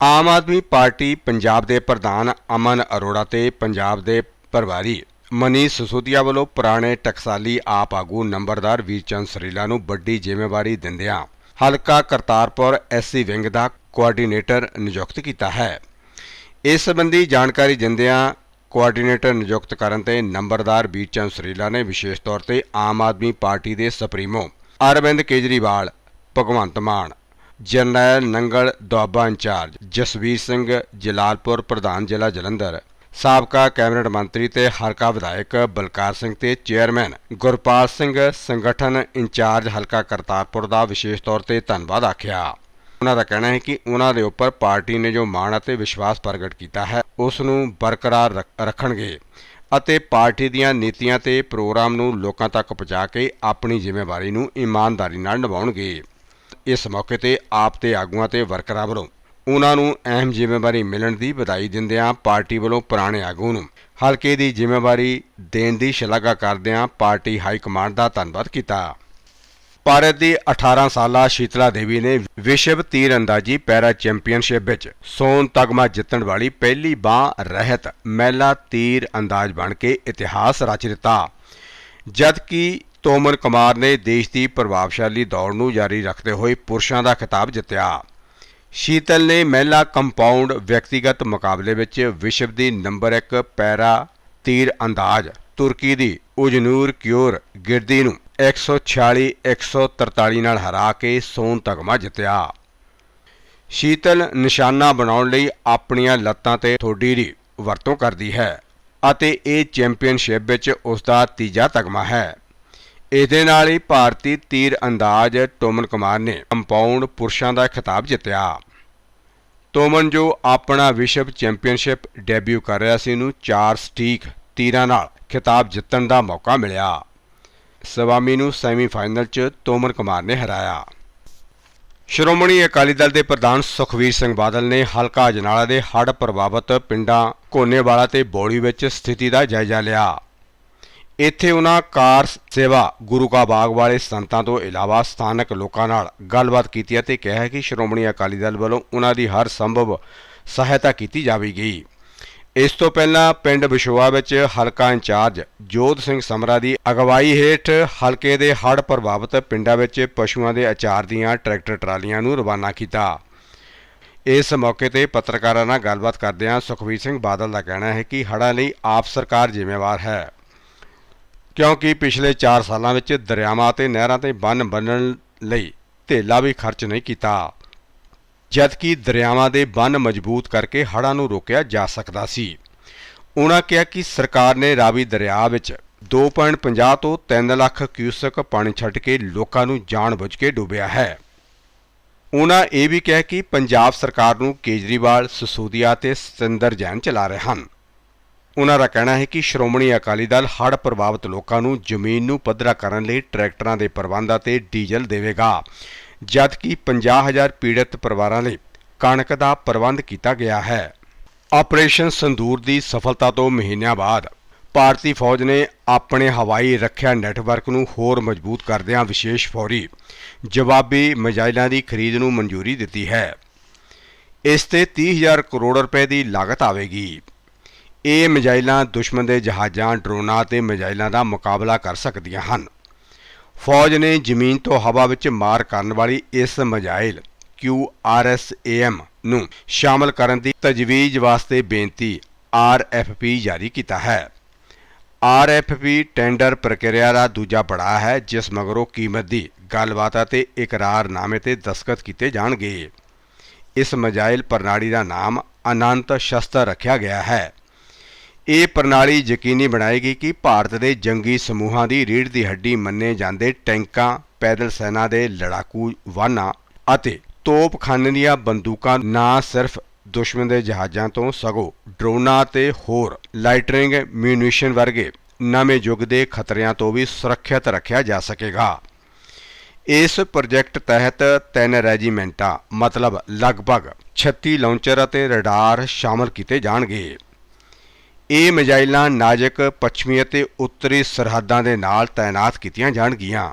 ਆਮ ਆਦਮੀ ਪਾਰਟੀ ਪੰਜਾਬ ਦੇ ਪ੍ਰਧਾਨ ਅਮਨ ਅਰੋੜਾ ਤੇ ਪੰਜਾਬ ਦੇ ਪ੍ਰਭਾਰੀ ਮਨੀਸ਼ ਸਸੋਦੀਆ ਵੱਲੋਂ ਪੁਰਾਣੇ ਟਕਸਾਲੀ ਆਪ ਆਗੂ ਨੰਬਰਦਾਰ ਵੀਰਚੰਦ ਸਰੀਲਾ ਨੂੰ ਵੱਡੀ ਜ਼ਿੰਮੇਵਾਰੀ ਦਿੰਦਿਆਂ ਹਲਕਾ ਕਰਤਾਰਪੁਰ ਐਸਸੀ ਵਿੰਗ ਦਾ ਕੋਆਰਡੀਨੇਟਰ ਨਿਯੁਕਤ ਕੀਤਾ ਹੈ। ਇਸ ਸੰਬੰਧੀ ਜਾਣਕਾਰੀ ਦਿੰਦਿਆਂ ਕੋਆਰਡੀਨੇਟਰ ਨਿਯੁਕਤ ਕਰਨ ਤੇ ਨੰਬਰਦਾਰ ਵੀਰਚੰਦ ਸਰੀਲਾ ਨੇ ਵਿਸ਼ੇਸ਼ ਤੌਰ ਤੇ ਆਮ ਆਦਮੀ ਪਾਰਟੀ ਦੇ ਸੁਪਰੀਮੋ ਅਰਵਿੰਦ ਕੇਜਰੀਵਾਲ, ਭਗਵੰਤ ਮਾਨ। ਜਰਨੈਲ ਨੰਗਲ ਦੁਆਬਾ ਇੰਚਾਰਜ, ਜਸਵੀਰ ਸਿੰਘ ਜਲਾਲਪੁਰ, ਪ੍ਰਧਾਨ ਜ਼ਿਲ੍ਹਾ ਜਲੰਧਰ। ਸਾਬਕਾ ਕੈਬਨਿਟ ਮੰਤਰੀ ਤੇ ਹਲਕਾ ਵਿਧਾਇਕ ਬਲਕਾਰ ਸਿੰਘ ਤੇ ਚੇਅਰਮੈਨ ਗੁਰਪਾਲ ਸਿੰਘ ਸੰਗਠਨ ਇੰਚਾਰਜ ਹਲਕਾ ਕਰਤਾਰਪੁਰ ਦਾ ਵਿਸ਼ੇਸ਼ ਤੌਰ ਤੇ ਧੰਨਵਾਦ ਆਖਿਆ। ਉਹਨਾਂ ਦਾ ਕਹਿਣਾ ਹੈ ਕਿ ਉਹਨਾਂ ਦੇ ਉੱਪਰ ਪਾਰਟੀ ਨੇ ਜੋ ਮਾਣ ਅਤੇ ਵਿਸ਼ਵਾਸ ਪ੍ਰਗਟ ਕੀਤਾ ਹੈ, ਉਸ ਨੂੰ ਬਰਕਰਾਰ ਰੱਖਣਗੇ। ਅਤੇ ਪਾਰਟੀ ਦੀਆਂ ਨੀਤੀਆਂ ਤੇ ਪ੍ਰੋਗਰਾਮ ਨੂੰ ਲੋਕਾਂ ਤੱਕ ਪਹੁੰਚਾ ਕੇ ਆਪਣੀ ਜ਼ਿੰਮੇਵਾਰੀ ਨੂੰ ਇਮਾਨਦਾਰੀ ਨਾਲ ਨਿਭਾਉਣਗੇ। ਇਸ ਮੌਕੇ ਤੇ ਆਪ ਤੇ ਆਗੂਆਂ ਤੇ ਵਰਕਰਾਂ ਵੱਲੋਂ ਉਹਨਾਂ ਨੂੰ ਅਹਿਮ ਜ਼ਿੰਮੇਵਾਰੀ ਮਿਲਣ ਦੀ ਵਧਾਈ ਦਿੰਦਿਆਂ ਪਾਰਟੀ ਵੱਲੋਂ ਪੁਰਾਣੇ ਆਗੂ ਨੂੰ ਹਲਕੇ ਦੀ ਜ਼ਿੰਮੇਵਾਰੀ ਦੇਣ ਦੀ ਸ਼ਲਾਘਾ ਕਰਦਿਆਂ ਪਾਰਟੀ ਹਾਈ ਕਮਾਂਡ ਦਾ ਧੰਨਵਾਦ ਕੀਤਾ। ਭਾਰਤ ਦੀ 18 ਸਾਲਾ ਸ਼ੀਤਲਾ ਦੇਵੀ ਨੇ ਵਿਸ਼ਵ ਤੀਰਅੰਦਾਜ਼ੀ ਪੈਰਾ ਚੈਂਪੀਅਨਸ਼ਿਪ ਵਿੱਚ ਸੋਨ ਤਗਮਾ ਜਿੱਤਣ ਵਾਲੀ ਪਹਿਲੀ ਬਾਹ ਰਹਿਤ ਮਹਿਲਾ ਤੀਰ ਅੰਦਾਜ਼ ਬਣ ਕੇ ਇਤਿਹਾਸ ਰਚ ਦਿੱਤਾ। ਜਦਕਿ ਤੋਮਨ ਕੁਮਾਰ ਨੇ ਦੇਸ਼ ਦੀ ਪ੍ਰਭਾਵਸ਼ਾਲੀ ਦੌੜ ਨੂੰ ਜਾਰੀ ਰੱਖਦੇ ਹੋਏ ਪੁਰਸ਼ਾਂ ਦਾ ਖਿਤਾਬ ਜਿੱਤਿਆ। ਸ਼ੀਤਲ ਨੇ ਮਹਿਲਾ ਕੰਪਾਊਂਡ ਵਿਅਕਤੀਗਤ ਮੁਕਾਬਲੇ ਵਿੱਚ ਵਿਸ਼ਵ ਦੀ ਨੰਬਰ 1 ਪੈਰਾ ਤੀਰ ਅੰਦਾਜ਼, ਤੁਰਕੀ ਦੀ ਉਜਨੂਰ ਕਿਉਰ ਗਿਰਦੀ ਨੂੰ 146 143 ਨਾਲ ਹਰਾ ਕੇ ਸੋਨ ਤਗਮਾ ਜਿੱਤਿਆ। ਸ਼ੀਤਲ ਨਿਸ਼ਾਨਾ ਬਣਾਉਣ ਲਈ ਆਪਣੀਆਂ ਲੱਤਾਂ ਤੇ ਠੋਡੀ ਦੀ ਵਰਤੋਂ ਕਰਦੀ ਹੈ ਅਤੇ ਇਹ ਚੈਂਪੀਅਨਸ਼ਿਪ ਵਿੱਚ ਉਸ ਦਾ ਤੀਜਾ ਤਗਮਾ ਹੈ। ਇਸ ਦੇ ਨਾਲ ਹੀ ਭਾਰਤੀ ਤੀਰ ਅੰਦਾਜ਼ ਟੋਮਨ ਕੁਮਾਰ ਨੇ ਕੰਪਾਊਂਡ ਪੁਰਸ਼ਾਂ ਦਾ ਖਿਤਾਬ ਜਿੱਤਿਆ। ਤੋਮਨ ਜੋ ਆਪਣਾ ਵਿਸ਼ਵ ਚੈਂਪੀਅਨਸ਼ਿਪ ਡੈਬਿਊ ਕਰ ਰਿਹਾ ਸੀ ਨੂੰ ਚਾਰ ਸਟੀਕ ਤੀਰਾਂ ਨਾਲ ਖਿਤਾਬ ਜਿੱਤਣ ਦਾ ਮੌਕਾ ਮਿਲਿਆ। ਸਵਾਮੀ ਨੂੰ ਸੈਮੀਫਾਈਨਲ 'ਚ ਤੋਮਨ ਕੁਮਾਰ ਨੇ ਹਰਾਇਆ। ਸ਼੍ਰੋਮਣੀ ਅਕਾਲੀ ਦਲ ਦੇ ਪ੍ਰਧਾਨ ਸੁਖਵੀਰ ਸਿੰਘ ਬਾਦਲ ਨੇ ਹਲਕਾ ਅਜਨਾਲਾ ਦੇ ਹੜ੍ਹ ਪ੍ਰਭਾਵਿਤ ਪਿੰਡਾਂ ਕੋਨੇਵਾਲਾ ਤੇ ਬੋੜੀ ਵਿੱਚ ਸਥਿਤੀ ਦਾ ਜਾਇਜ਼ਾ ਲਿਆ। ਇੱਥੇ ਉਹਨਾਂ ਕਾਰ ਸੇਵਾ ਗੁਰੂ ਕਾ ਬਾਗ ਵਾਲੇ ਸੰਤਾਂ ਤੋਂ ਇਲਾਵਾ ਸਥਾਨਕ ਲੋਕਾਂ ਨਾਲ ਗੱਲਬਾਤ ਕੀਤੀ ਅਤੇ ਕਿਹਾ ਕਿ ਸ਼੍ਰੋਮਣੀ ਅਕਾਲੀ ਦਲ ਵੱਲੋਂ ਉਹਨਾਂ ਦੀ ਹਰ ਸੰਭਵ ਸਹਾਇਤਾ ਕੀਤੀ ਜਾਵੇਗੀ। ਇਸ ਤੋਂ ਪਹਿਲਾਂ ਪਿੰਡ ਬਿਸ਼ੋਆ ਵਿੱਚ ਹਲਕਾ ਇੰਚਾਰਜ ਜੋਧ ਸਿੰਘ ਸਮਰਾ ਦੀ ਅਗਵਾਈ ਹੇਠ ਹਲਕੇ ਦੇ ਹੜ੍ਹ ਪ੍ਰਭਾਵਿਤ ਪਿੰਡਾਂ ਵਿੱਚ ਪਸ਼ੂਆਂ ਦੇ ਅਚਾਰ ਦੀਆਂ ਟਰੈਕਟਰ ਟਰਾਲੀਆਂ ਨੂੰ ਰਵਾਨਾ ਕੀਤਾ। ਇਸ ਮੌਕੇ ਤੇ ਪੱਤਰਕਾਰਾਂ ਨਾਲ ਗੱਲਬਾਤ ਕਰਦਿਆਂ ਸੁਖਵੀਰ ਸਿੰਘ ਬਾਦਲ ਦਾ ਕਹਿਣਾ ਹੈ ਕਿ ਹੜ੍ਹਾਂ ਲਈ ਆਪ ਸਰਕਾਰ ਜ਼ਿੰਮੇਵਾਰ ਹੈ। ਕਿਉਂਕਿ ਪਿਛਲੇ 4 ਸਾਲਾਂ ਵਿੱਚ ਦਰਿਆਵਾਂ ਤੇ ਨਹਿਰਾਂ ਤੇ ਬੰਨ ਬੰਨਣ ਲਈ ਧੇਲਾ ਵੀ ਖਰਚ ਨਹੀਂ ਕੀਤਾ। ਜਦਕਿ ਦਰਿਆਵਾਂ ਦੇ ਬੰਨ ਮਜ਼ਬੂਤ ਕਰਕੇ ਹੜ੍ਹਾਂ ਨੂੰ ਰੋਕਿਆ ਜਾ ਸਕਦਾ ਸੀ। ਉਨ੍ਹਾਂ ਕਿਹਾ ਕਿ ਸਰਕਾਰ ਨੇ ਰਾਵੀ ਦਰਿਆ ਵਿੱਚ 2.50 ਤੋਂ 3 ਲੱਖ ਕਿਊਸਕ ਪਾਣੀ ਛੱਡ ਕੇ ਲੋਕਾਂ ਨੂੰ ਜਾਣਬੁੱਝ ਕੇ ਡੁੱਬਿਆ ਹੈ। ਉਹਨਾਂ ਇਹ ਵੀ ਕਿਹਾ ਕਿ ਪੰਜਾਬ ਸਰਕਾਰ ਨੂੰ ਕੇਜਰੀਵਾਲ, ਸਸੂਦੀਆ ਤੇ ਸਤਿੰਦਰ ਜੈਨ ਚਲਾ ਰਹੇ ਹਨ। ਉਹਨਾਂ ਦਾ ਕਹਿਣਾ ਹੈ ਕਿ ਸ਼੍ਰੋਮਣੀ ਅਕਾਲੀ ਦਲ ਹੜ੍ਹ ਪ੍ਰਭਾਵਿਤ ਲੋਕਾਂ ਨੂੰ ਜ਼ਮੀਨ ਨੂੰ ਪੱਧਰਾ ਕਰਨ ਲਈ ਟਰੈਕਟਰਾਂ ਦੇ ਪ੍ਰਬੰਧ ਅਤੇ ਡੀਜ਼ਲ ਦੇਵੇਗਾ। ਜਦਕਿ 50000 ਪੀੜਤ ਪਰਿਵਾਰਾਂ ਲਈ ਕਣਕ ਦਾ ਪ੍ਰਬੰਧ ਕੀਤਾ ਗਿਆ ਹੈ। ਆਪਰੇਸ਼ਨ ਸੰਦੂਰ ਦੀ ਸਫਲਤਾ ਤੋਂ ਮਹੀਨਿਆਂ ਬਾਅਦ ਭਾਰਤੀ ਫੌਜ ਨੇ ਆਪਣੇ ਹਵਾਈ ਰੱਖਿਆ ਨੈਟਵਰਕ ਨੂੰ ਹੋਰ ਮਜ਼ਬੂਤ ਕਰਦਿਆਂ ਵਿਸ਼ੇਸ਼ ਫੌਰੀ ਜਵਾਬੀ ਮਿਜ਼ਾਈਲਾਂ ਦੀ ਖਰੀਦ ਨੂੰ ਮਨਜ਼ੂਰੀ ਦਿੱਤੀ ਹੈ। ਇਸ ਤੇ 30000 ਕਰੋੜ ਰੁਪਏ ਦੀ ਲਾਗਤ ਆਵੇਗੀ। ਇਹ ਮਿਜ਼ਾਈਲਾਂ ਦੁਸ਼ਮਣ ਦੇ ਜਹਾਜ਼ਾਂ, ਡਰੋਨਾਂ ਤੇ ਮਿਜ਼ਾਈਲਾਂ ਦਾ ਮੁਕਾਬਲਾ ਕਰ ਸਕਦੀਆਂ ਹਨ। ਫੌਜ ਨੇ ਜ਼ਮੀਨ ਤੋਂ ਹਵਾ ਵਿੱਚ ਮਾਰ ਕਰਨ ਵਾਲੀ ਇਸ ਮਿਜ਼ਾਈਲ QRSAM ਨੂੰ ਸ਼ਾਮਲ ਕਰਨ ਦੀ ਤਜਵੀਜ਼ ਵਾਸਤੇ ਬੇਨਤੀ RFP ਜਾਰੀ ਕੀਤਾ ਹੈ। RFP ਟੈਂਡਰ ਪ੍ਰਕਿਰਿਆ ਦਾ ਦੂਜਾ ਪੜਾਅ ਹੈ, ਜਿਸ ਮਗਰੋਂ ਕੀਮਤ ਦੀ ਗੱਲਬਾਤ ਅਤੇ ਇਕਰਾਰਨਾਮੇ ਤੇ ਦਸਤਖਤ ਕੀਤੇ ਜਾਣਗੇ। ਇਸ ਮਿਜ਼ਾਈਲ ਪ੍ਰਣਾਲੀ ਦਾ ਨਾਮ ਅਨੰਤ ਸ਼ਸਤਰ ਰੱਖਿਆ ਗਿਆ ਹੈ। ਇਹ ਪ੍ਰਣਾਲੀ ਯਕੀਨੀ ਬਣਾਏਗੀ ਕਿ ਭਾਰਤ ਦੇ ਜੰਗੀ ਸਮੂਹਾਂ ਦੀ ਰੀੜ੍ਹ ਦੀ ਹੱਡੀ ਮੰਨੇ ਜਾਂਦੇ ਟੈਂਕਾਂ, ਪੈਦਲ ਸੈਨਾ ਦੇ ਲੜਾਕੂ ਵਾਹਨਾਂ ਅਤੇ ਤੋਪਖਾਨੇ ਦੀਆਂ ਬੰਦੂਕਾਂ ਨਾ ਸਿਰਫ ਦੁਸ਼ਮਣ ਦੇ ਜਹਾਜ਼ਾਂ ਤੋਂ ਸਗੋਂ ਡਰੋਨਾਂ ਤੇ ਹੋਰ ਲਾਈਟਰਿੰਗ ਮਿਊਨੀਸ਼ਨ ਵਰਗੇ ਨਵੇਂ ਯੁੱਗ ਦੇ ਖਤਰਿਆਂ ਤੋਂ ਵੀ ਸੁਰੱਖਿਅਤ ਰੱਖਿਆ ਜਾ ਸਕੇਗਾ। ਇਸ ਪ੍ਰੋਜੈਕਟ ਤਹਿਤ ਤਿੰਨ ਰੈਜੀਮੈਂਟਾਂ, ਮਤਲਬ ਲਗਭਗ 36 ਲਾਂਚਰ ਅਤੇ ਰਡਾਰ ਸ਼ਾਮਲ ਕੀਤੇ ਜਾਣਗੇ। ਇਹ ਮਿਜ਼ਾਈਲਾਂ ਨਾਜ਼ਕ ਪੱਛਮੀ ਅਤੇ ਉੱਤਰੀ ਸਰਹੱਦਾਂ ਦੇ ਨਾਲ ਤਾਇਨਾਤ ਕੀਤੀਆਂ ਜਾਣਗੀਆਂ।